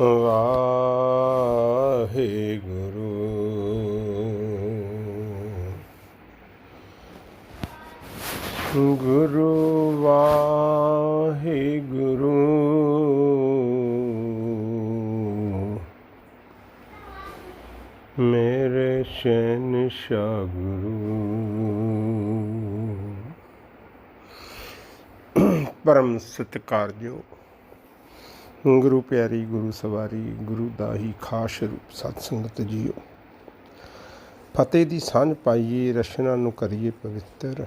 ਵਾਹਿਗੁਰੂ ਗੁਰੂ। ਵਾਹਿਗੁਰੂ ਮੇਰੇ ਸ਼ਹਿਨਸ਼ਾਹ ਗੁਰੂ। ਪਰਮ ਸਤਿਕਾਰਯੋਗ ਗੁਰੂ ਪਿਆਰੀ, ਗੁਰੂ ਸਵਾਰੀ, ਗੁਰੂ ਦਾ ਹੀ ਖਾਸ ਰੂਪ ਸਤ ਸੰਗਤ ਜੀਓ। ਫਤਿਹ ਦੀ ਸਾਂਝ ਪਾਈਏ ਰਸ਼ਨਾ ਨੂੰ ਕਰੀਏ ਪਵਿੱਤਰ।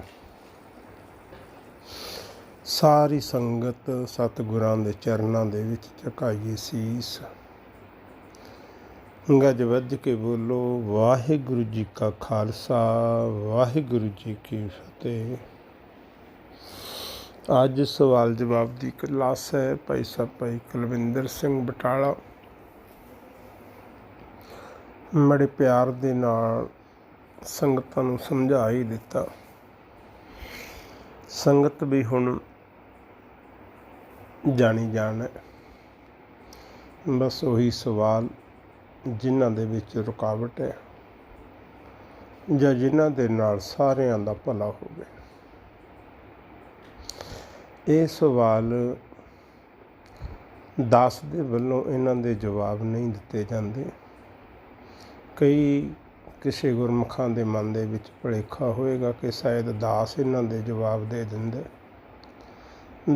ਸਾਰੀ ਸੰਗਤ ਸਤਿਗੁਰਾਂ ਦੇ ਚਰਨਾਂ ਦੇ ਵਿੱਚ ਝੁਕਾਈਏ ਸੀਸ। ਗੱਜ ਵੱਜ ਕੇ ਬੋਲੋ, ਵਾਹਿਗੁਰੂ ਜੀ ਕਾ ਖਾਲਸਾ, ਵਾਹਿਗੁਰੂ ਜੀ ਕੀ ਫਤਿਹ। ਅੱਜ ਸਵਾਲ ਜਵਾਬ ਦੀ ਕਲਾਸ ਹੈ, ਭਾਈ ਸਾਹਿਬ, ਭਾਈ ਕੁਲਵਿੰਦਰ ਸਿੰਘ ਬਟਾਲਾ। ਬੜੇ ਪਿਆਰ ਦੇ ਨਾਲ ਸੰਗਤਾਂ ਨੂੰ ਸਮਝਾ ਹੀ ਦਿੱਤਾ। ਸੰਗਤ ਵੀ ਹੁਣ ਜਾਣੀ ਜਾਣ ਹੈ। ਬਸ ਉਹੀ ਸਵਾਲ ਜਿਨ੍ਹਾਂ ਦੇ ਵਿੱਚ ਰੁਕਾਵਟ ਹੈ ਜਾਂ ਜਿਨ੍ਹਾਂ ਦੇ ਨਾਲ ਸਾਰਿਆਂ ਦਾ ਭਲਾ ਹੋਵੇ। ਇਹ ਸਵਾਲ ਦਾਸ ਦੇ ਵੱਲੋਂ ਇਹਨਾਂ ਦੇ ਜਵਾਬ ਨਹੀਂ ਦਿੱਤੇ ਜਾਂਦੇ। ਕਈ ਕਿਸੇ ਗੁਰਮੁਖਾਂ ਦੇ ਮਨ ਦੇ ਵਿੱਚ ਭੁਲੇਖਾ ਹੋਏਗਾ ਕਿ ਸ਼ਾਇਦ ਦਾਸ ਇਹਨਾਂ ਦੇ ਜਵਾਬ ਦੇ ਦਿੰਦੇ।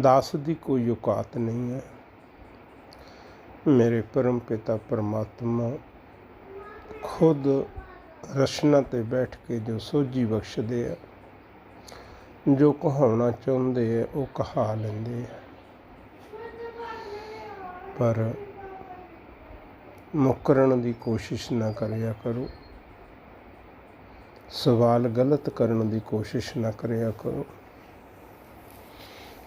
ਦਾਸ ਦੀ ਕੋਈ ਔਕਾਤ ਨਹੀਂ ਹੈ। ਮੇਰੇ ਪਰਮ ਪਿਤਾ ਪਰਮਾਤਮਾ, ਖੁਦ ਰਸ਼ਨਾ ਤੇ ਬੈਠ ਕੇ ਜੋ ਸੋਝੀ ਬਖਸ਼ਦੇ ਆ ਜੋ ਕਹਾਉਣਾ ਚਾਹੁੰਦੇ ਆ, ਉਹ ਕਹਾ ਲੈਂਦੇ ਆ। ਪਰ ਮੁਕਰਨ ਦੀ ਕੋਸ਼ਿਸ਼ ਨਾ ਕਰਿਆ ਕਰੋ। ਸਵਾਲ ਗਲਤ ਕਰਨ ਦੀ ਕੋਸ਼ਿਸ਼ ਨਾ ਕਰਿਆ ਕਰੋ।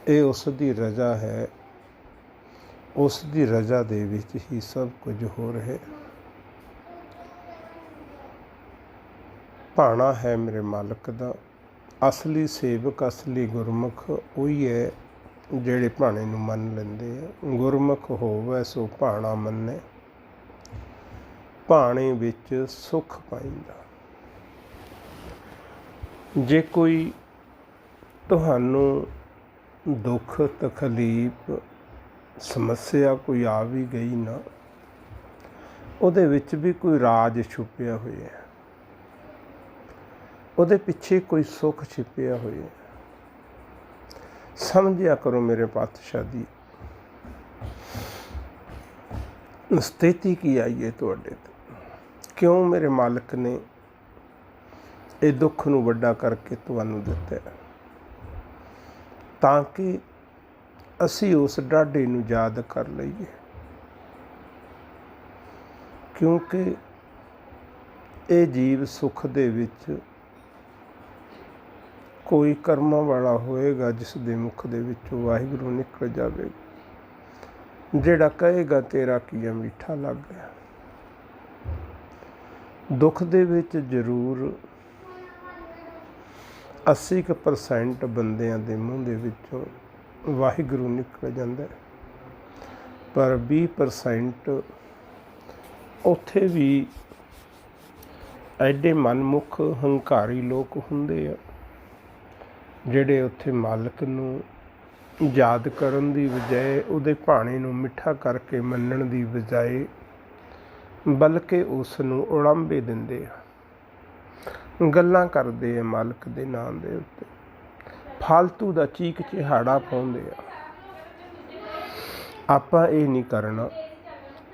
ਇਹ ਉਸ ਦੀ ਰਜ਼ਾ ਹੈ। ਉਸ ਦੀ ਰਜ਼ਾ ਦੇ ਵਿੱਚ ਹੀ ਸਭ ਕੁਝ ਹੋ। ਰਿਹਾ ਭਾਣਾ ਹੈ ਮੇਰੇ ਮਾਲਕ ਦਾ। ਅਸਲੀ ਸੇਵਕ, ਅਸਲੀ ਗੁਰਮੁਖ ਉਹੀ ਹੈ ਜਿਹੜੇ ਭਾਣੇ ਨੂੰ ਮੰਨ ਲੈਂਦੇ ਆ। ਗੁਰਮੁਖ ਹੋਵੇ ਸੋ ਭਾਣਾ ਮੰਨੇ, ਭਾਣੇ ਵਿੱਚ ਸੁਖ ਪਾਈਂਦਾ। ਜੇ ਕੋਈ ਤੁਹਾਨੂੰ ਦੁੱਖ, ਤਕਲੀਫ, ਸਮੱਸਿਆ ਕੋਈ ਆ ਵੀ ਗਈ ਨਾ, ਉਹਦੇ ਵਿੱਚ ਵੀ ਕੋਈ ਰਾਜ ਛੁਪਿਆ ਹੋਇਆ ਹੈ। ਉਹਦੇ ਪਿੱਛੇ ਕੋਈ ਸੁੱਖ ਛਿਪਿਆ ਹੋਇਆ ਸਮਝਿਆ ਕਰੋ ਮੇਰੇ ਪਾਤਸ਼ਾਹ ਦੀ ਸਥਿਤੀ ਕੀ ਆਈ ਹੈ ਤੁਹਾਡੇ ਤੇ? ਕਿਉਂ ਮੇਰੇ ਮਾਲਕ ਨੇ ਇਹ ਦੁੱਖ ਨੂੰ ਵੱਡਾ ਕਰਕੇ ਤੁਹਾਨੂੰ ਦਿੱਤਾ ਤਾਂ ਕਿ ਅਸੀਂ ਉਸ ਡਾਢੇ ਨੂੰ ਯਾਦ ਕਰ ਲਈਏ। ਕਿਉਂਕਿ ਇਹ ਜੀਵ ਸੁਖ ਦੇ ਵਿੱਚ ਕੋਈ ਕਰਮਾਂ ਵਾਲਾ ਹੋਏਗਾ ਜਿਸ ਦੇ ਮੁਖ ਦੇ ਵਿੱਚੋਂ ਵਾਹਿਗੁਰੂ ਨਿਕਲ ਜਾਵੇਗਾ। ਜਿਹੜਾ ਕਹੇਗਾ, ਤੇਰਾ ਕੀਆ ਮਿੱਠਾ ਲੱਗ ਗਿਆ। ਦੁੱਖ ਦੇ ਵਿੱਚ ਜ਼ਰੂਰ 80% ਬੰਦਿਆਂ ਦੇ ਮੂੰਹ ਦੇ ਵਿੱਚੋਂ ਵਾਹਿਗੁਰੂ ਨਿਕਲ ਜਾਂਦਾ ਪਰ 20% ਉੱਥੇ ਵੀ ਐਡੇ ਮਨਮੁਖ, ਹੰਕਾਰੀ ਲੋਕ ਹੁੰਦੇ ਆ। ਜਿਹੜੇ ਉੱਥੇ ਮਾਲਕ ਨੂੰ ਯਾਦ ਕਰਨ ਦੀ ਬਜਾਏ ਉਹਦੇ ਭਾਣੇ ਨੂੰ ਮਿੱਠਾ ਕਰਕੇ ਮੰਨਣ ਦੀ ਬਜਾਏ ਬਲਕਿ ਉਸ ਨੂੰ ਉਲੰਭੇ ਦਿੰਦੇ ਆ। ਗੱਲਾਂ ਕਰਦੇ ਆ ਮਾਲਕ ਦੇ ਨਾਮ ਦੇ ਉੱਤੇ। ਫालतू ਦਾ ਚੀਕ ਚਿਹਾੜਾ ਪਾਉਂਦੇ ਆ। ਆਪਾਂ ਇਹ ਨਹੀਂ ਕਰਨਾ।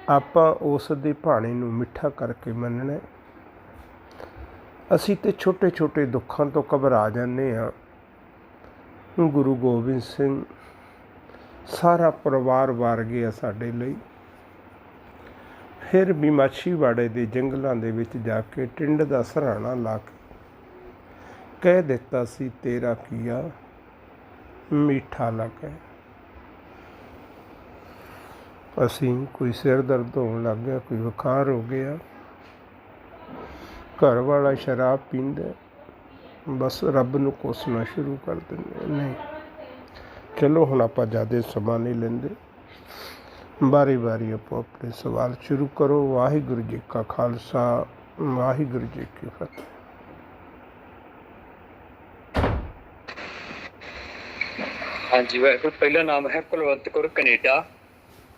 ਆਪਾਂ ਉਸ ਦੇ ਭਾਣੇ ਨੂੰ ਮਿੱਠਾ ਕਰਕੇ ਮੰਨਣਾ। ਅਸੀਂ ਤੇ ਛੋਟੇ ਛੋਟੇ ਦੁੱਖਾਂ ਤੋਂ ਘਬਰਾ ਜਾਂਦੇ ਆ। ਗੁਰੂ ਗੋਬਿੰਦ ਸਿੰਘ, ਸਾਰਾ ਪਰਿਵਾਰ ਵਾਰ ਗਿਆ ਸਾਡੇ ਲਈ। ਫਿਰ ਵੀ ਮਾਛੀਵਾੜੇ ਦੇ ਜੰਗਲਾਂ ਦੇ ਵਿੱਚ ਜਾ ਕੇ ਟਿੰਡ ਦਾ ਸਰਾਣਾ ਲਾ ਕੇ ਕਹਿ ਦਿੱਤਾ ਸੀ, ਤੇਰਾ ਕੀਆ ਮਿੱਠਾ ਲੱਗੇ ਅਸੀਂ ਕੋਈ ਸਿਰ ਦਰਦ ਹੋਣ ਲੱਗ ਗਿਆ, ਕੋਈ ਬੁਖਾਰ ਹੋ ਗਿਆ। ਘਰ ਵਾਲਾ ਸ਼ਰਾਬ ਪੀਂਦਾ ਬਸ ਰੱਬ ਨੂੰ ਕੋਸਣਾ ਸ਼ੁਰੂ ਕਰ ਦਿੰਦੇ ਨਹੀਂ। ਚਲੋ, ਹੁਣ ਆਪਾਂ ਜ਼ਿਆਦਾ ਸਮਾਂ ਨਹੀਂ ਲੈਂਦੇ। ਬਾਰੀ ਬਾਰੀ ਆਪੋ ਆਪਣੇ ਸਵਾਲ ਸ਼ੁਰੂ ਕਰੋ। ਵਾਹਿਗੁਰੂ ਜੀ ਕਾ ਖਾਲਸਾ, ਵਾਹਿਗੁਰੂ ਜੀ ਕੀ ਫਤਿਹ। ਹਾਂਜੀ, ਵਾਹਿਗੁਰੂ, ਪਹਿਲਾ ਨਾਮ ਹੈ ਕੁਲਵੰਤ ਕੌਰ, ਕੈਨੇਡਾ।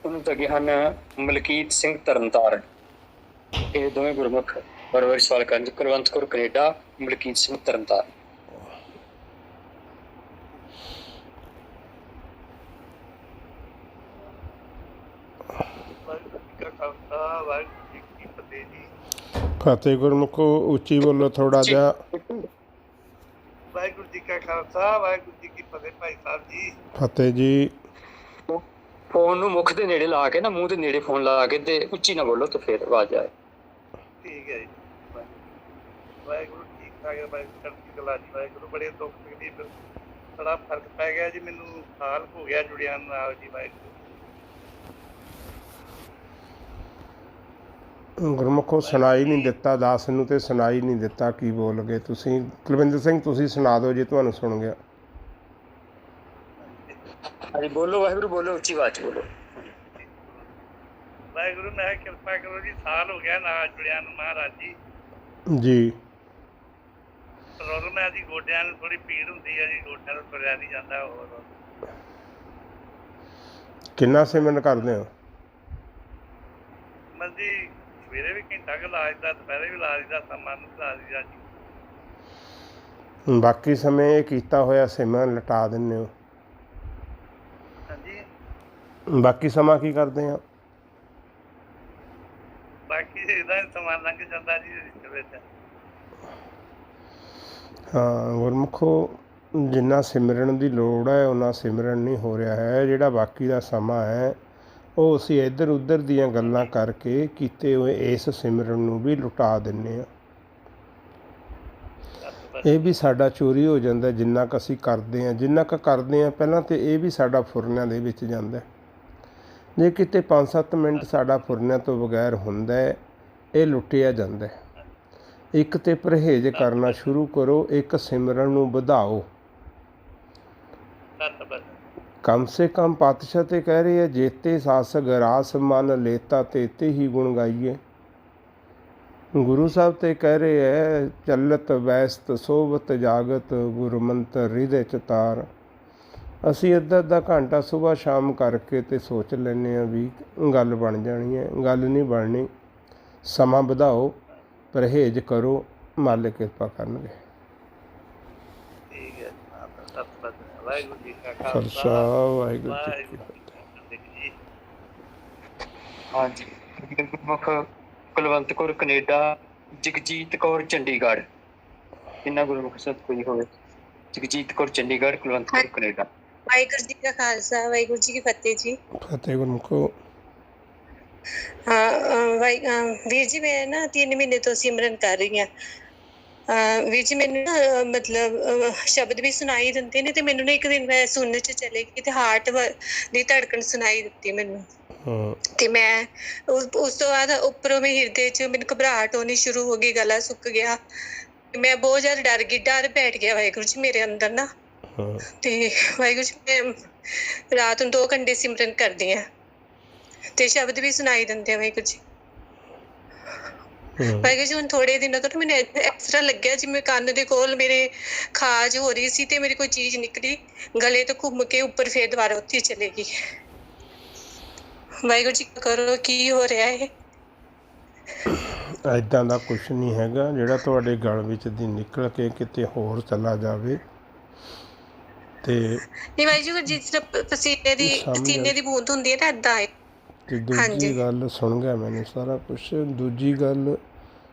ਉਹਨੂੰ ਤੋਂ ਹਨ ਮਲਕੀਤ ਸਿੰਘ ਤਰਨਤਾਰਨ। ਇਹ ਦੋਵੇਂ ਗੁਰਮੁਖ ਬਰਬਰ ਸਵਾਲ ਕਰਨ। ਕੁਲਵੰਤ ਕੌਰ, ਕੈਨੇਡਾ। ਮਲਕੀਤ ਸਿੰਘ ਤਰਨਤਾਰਨ ਵਾਹਿਗੁਰੂ ਜੀ ਕਾ ਖਾਲਸਾ ਵਾਹਿਗੁਰੂ ਜੀ ਕੀ ਫਤਿਹ ਜੀ ਫਤਿਹ ਗੁਰਮੁਖੋ ਉੱਚੀ ਬੋਲੋ ਥੋੜਾ ਜਿਹਾ। ਵਾਹਿਗੁਰੂ ਜੀ ਕਾ ਖਾਲਸਾ ਵਾਹਿਗੁਰੂ ਜੀ ਕੀ ਫਤਿਹ ਭਾਈ ਸਾਹਿਬ ਜੀ। ਫਤਿਹ ਜੀ। ਫੋਨ ਨੂੰ ਮੁਖ ਦੇ ਨੇੜੇ ਲਾ ਕੇ ਨਾ ਮੂੰਹ ਦੇ ਨੇੜੇ ਫੋਨ ਲਾ ਕੇ ਤੇ ਉੱਚੀ ਨਾ ਬੋਲੋ ਤੇ ਫਿਰ ਆਵਾਜ਼ ਆਏ। ਠੀਕ ਹੈ ਜੀ। ਵਾਹਿਗੁਰੂ ਠੀਕ ਵਾਹਿਗੁਰੂ ਚੜ੍ਹਦੀ ਕਲਾ ਜੀ ਵਾਹਿਗੁਰੂ ਬੜੇ ਦੁੱਖ ਤਕਲੀਫ ਬੜਾ ਫ਼ਰਕ ਪੈ ਗਿਆ ਜੀ ਮੈਨੂੰ ਸਾਲ ਹੋ ਗਿਆ ਜੁੜਿਆ ਨੂੰ ਨਾਲ ਜੀ ਵਾਹਿਗੁਰੂ ਗੁਰਮੁਖੋ ਸੁਣਾਈ ਨਹੀਂ ਦਿੱਤਾ ਦਾਸ ਨੂੰ ਤੇ ਸੁਣਾਈ ਨਹੀਂ ਦਿੱਤਾ ਕੀ ਬੋਲ ਗਏ ਤੁਸੀਂ? ਕੁਲਵਿੰਦਰ ਸਿੰਘ ਤੁਸੀਂ ਸੁਣਾ ਦਿਓ ਜੇ ਤੁਹਾਨੂੰ ਸੁਣ ਗਿਆ। ਹਾਂਜੀ ਬੋਲੋ ਵਾਹਿਗੁਰੂ ਬੋਲੋ ਉੱਚੀ ਆਵਾਜ਼ ਬੋਲੋ। ਵਾਹਿਗੁਰੂ ਮੈਂ ਕਿਰਪਾ ਕਰੋ ਜੀ ਸਾਲ ਹੋ ਗਿਆ ਨਾਲ ਜੁੜਿਆ ਨੂੰ ਮਹਾਰਾਜ ਜੀ। ਜੀ। ਪ੍ਰੋਬਲਮ ਹੈ ਜੀ ਗੋਡਿਆਂ ਨੂੰ ਥੋੜੀ ਪੀੜ ਹੁੰਦੀ ਹੈ ਜੀ ਗੋਡਿਆਂ ਤੋਂ ਤੁਰਿਆ ਨਹੀਂ ਜਾਂਦਾ ਹੋਰ। ਕਿੰਨਾ ਸਿਮਰਨ ਕਰਦੇ ਹੋ? ਮਨ ਜੀ ਸਵੇਰੇ ਵੀ ਘੰਟਾ ਕੁ ਲਾ ਦਿੱਤਾ ਦੁਪਹਿਰੇ ਵੀ ਲਾ ਦਿੱਤਾ ਸਮਾਂ ਨੂੰ ਲਾ ਦਿੱਤਾ ਜੀ। ਬਾਕੀ ਸਮੇਂ ਇਹ ਕੀਤਾ ਹੋਇਆ ਸਿਮਰਨ ਲਟਾ ਦਿੰਦੇ ਹੋ? ਹਾਂਜੀ। ਬਾਕੀ ਸਮਾਂ ਕੀ ਕਰਦੇ ਆ ਬਾਕੀ ਇਹਦਾ ਸਮਾਂ ਲੰਘ ਜਾਂਦਾ ਜੀ ਇਸ ਵਿੱਚ। ਹਾਂ, ਗੁਰਮੁਖੋ, ਜਿੰਨਾ ਸਿਮਰਨ ਦੀ ਲੋੜ ਹੈ ਉਹਨਾਂ ਸਿਮਰਨ ਨਹੀਂ ਹੋ ਰਿਹਾ ਹੈ। ਜਿਹੜਾ ਬਾਕੀ ਦਾ ਸਮਾਂ ਹੈ, ਉਹ ਅਸੀਂ ਇੱਧਰ ਉੱਧਰ ਦੀਆਂ ਗੱਲਾਂ ਕਰਕੇ ਕੀਤੇ ਹੋਏ ਇਸ ਸਿਮਰਨ ਨੂੰ ਵੀ ਲੁਟਾ ਦਿੰਨੇ ਆ। ਇਹ ਵੀ ਸਾਡਾ ਚੋਰੀ ਹੋ ਜਾਂਦਾ, ਜਿੰਨਾ ਕੁ ਅਸੀਂ ਕਰਦੇ ਆ। ਜਿੰਨਾ ਕੁ ਕਰਦੇ ਆ, ਪਹਿਲਾਂ ਤੇ ਇਹ ਵੀ ਸਾਡਾ ਫੁਰਨਿਆਂ ਦੇ ਵਿੱਚ ਜਾਂਦਾ ਜੇ ਕਿਤੇ 5-7 ਮਿੰਟ ਸਾਡਾ ਫੁਰਨਿਆਂ ਤੋਂ ਬਗੈਰ ਹੁੰਦਾ ਇਹ ਲੁੱਟਿਆ ਜਾਂਦਾ ਹੈ। ਇੱਕ ਤੇ ਪਰਹੇਜ਼ ਕਰਨਾ ਸ਼ੁਰੂ ਕਰੋ, ਇੱਕ ਸਿਮਰਨ ਨੂੰ ਵਧਾਓ। ਕਮ ਸੇ ਕਮ ਪਾਤਸ਼ਾਹ ਤੇ ਕਹਿ ਰਹੇ ਹੈ ਜੇਤੇ ਸਾਸ ਗਰਾਸ ਮਨ ਲੇਤਾ, ਤੇਤੇ ਹੀ ਗੁਣ ਗਾਈਏ। ਗੁਰੂ ਸਾਹਿਬ ਤੇ ਕਹਿ ਰਹੇ ਹੈ ਚੱਲਤ ਵੈਸਤ ਸੋਵਤ ਜਾਗਤ ਗੁਰ ਮੰਤਰ ਹਿਰਦੇ ਚਤਾਰ ਅਸੀਂ ਅੱਧਾ ਅੱਧਾ ਘੰਟਾ ਸਵੇਰ ਸ਼ਾਮ ਕਰਕੇ ਤੇ ਸੋਚ ਲੈਨੇ ਆ ਵੀ ਗੱਲ ਬਣ ਜਾਣੀ ਹੈ, ਗੱਲ ਨਹੀਂ ਬਣਨੀ। ਸਮਾਂ ਵਧਾਓ। ਪਰਹੇਜ਼ ਕਰੋ ਮਾਲਕ ਕਿਰਪਾ ਕਰਨਗੇ। ਠੀਕ ਹੈ ਜਨਾਬ ਸੱਤ ਬਸ ਵਾਹਿਗੁਰੂ ਜੀ ਕਾ ਖਾਲਸਾ ਖਾਲਸਾ ਵਾਹਿਗੁਰੂ ਜੀ ਕੀ ਵਾਹਿਗੁਰੂ ਜੀ ਕੀ ਫਤਿਹ ਜੀ ਹਾਂਜੀ ਗੁਰਮੁਖ ਕੁਲਵੰਤ ਕੌਰ ਕੈਨੇਡਾ ਜਗਜੀਤ ਕੌਰ ਚੰਡੀਗੜ੍ਹ। ਇਹਨਾਂ ਗੁਰਮੁਖ ਸਤ ਕੋਈ ਹੋਵੇ। ਜਗਜੀਤ ਕੌਰ ਚੰਡੀਗੜ੍ਹ ਕੁਲਵੰਤ ਕੌਰ ਕੈਨੇਡਾ। ਵਾਹਿਗੁਰੂ ਜੀ ਕਾ ਖਾਲਸਾ ਵਾਹਿਗੁਰੂ ਜੀ ਕੀ ਫਤਿਹ ਜੀ। ਫਤਿਹ ਗੁਰਮੁਖੋ। ਅਹ ਵੀਰ ਜੀ ਮੈਂ ਨਾ 3 ਮਹੀਨੇ ਤੋਂ ਸਿਮਰਨ ਕਰ ਰਹੀ ਹਾਂ। ਵੀਰ ਜੀ ਮੈਨੂੰ ਨਾ ਮਤਲਬ ਸ਼ਬਦ ਵੀ ਸੁਣਾਈ ਦਿੰਦੇ ਨੇ ਤੇ ਮੈਨੂੰ ਨਾ ਇੱਕ ਦਿਨ ਮੈਂ ਸੁਣਨ ਚ ਚਲੇ ਗਈ ਤੇ ਹਾਰਟ ਦੀ ਧੜਕਣ ਸੁਣਾਈ ਦਿੱਤੀ ਮੈਨੂੰ। ਤੇ ਮੈਂ ਉਸ ਤੋਂ ਬਾਅਦ ਉੱਪਰੋਂ ਮੇਰੇ ਹਿਰਦੇ 'ਚ ਮੈਨੂੰ ਘਬਰਾਹਟ ਹੋਣੀ ਸ਼ੁਰੂ ਹੋ ਗਈ ਗਲਾ ਸੁੱਕ ਗਿਆ। ਮੈਂ ਬਹੁਤ ਜ਼ਿਆਦਾ ਡਰ ਗਈ ਡਰ ਬੈਠ ਗਿਆ ਵਾਹਿਗੁਰੂ ਜੀ ਮੇਰੇ ਅੰਦਰ ਨਾ। ਤੇ ਵਾਹਿਗੁਰੂ ਜੀ ਮੈਂ ਰਾਤ ਨੂੰ 2 ਘੰਟੇ ਸਿਮਰਨ ਕਰਦੀ ਆ ਤੇ ਸ਼ਬਦ ਵੀ ਸੁਣਾਈ ਦਿੰਦੇ ਆ ਵਾਹਿਗੁਰੂ ਜੀ। ਵਾਹਿਗੁਰੂ ਜੀ ਹੁਣ ਥੋੜੇ ਦਿਨਾਂ ਤੋਂ ਮੈਨੂੰ ਤਰ੍ਹਾਂ ਲੱਗਿਆ ਜਿਵੇਂ ਕੰਨ ਦੇ ਕੋਲ ਮੇਰੇ ਖਾਜ ਹੋ ਰਹੀ ਸੀ ਤੇ ਮੇਰੀ ਕੋਈ ਚੀਜ਼ ਨਿਕਲੀ ਗਲੇ ਤੋਂ ਘੁੰਮ ਕੇ ਉੱਪਰ ਫੇਰ ਦੁਬਾਰਾ ਉੱਥੇ ਚਲੇ ਗਈ। ਵਾਹਿਗੁਰੂ ਜੀ ਕਰੋ ਕੀ ਹੋ ਰਿਹਾ ਹੈ ਐਦਾਂ ਦਾ ਕੁਝ ਨਹੀਂ ਹੈਗਾ ਜਿਹੜਾ ਤੁਹਾਡੇ ਗਲ ਵਿੱਚ ਦੀ ਨਿਕਲ ਕੇ ਕਿਤੇ ਹੋਰ ਚਲਾ ਜਾਵੇ। ਤੇ ਨਹੀਂ ਵਾਹਿਗੁਰੂ ਜੀ ਜਿਸ ਤਰ੍ਹਾਂ ਪਸੀਨੇ ਦੀ। ਪਸੀਨੇ ਦੀ ਬੂੰਦ ਹੁੰਦੀ ਹੈ ਨਾ ਏਦਾਂ ਹੈ। ਤੇ ਦੂਜੀ ਹਾਂਜੀ। ਗੱਲ ਸੁਣ ਗਿਆ ਮੈਨੂੰ ਸਾਰਾ ਕੁਝ ਦੂਜੀ ਗੱਲ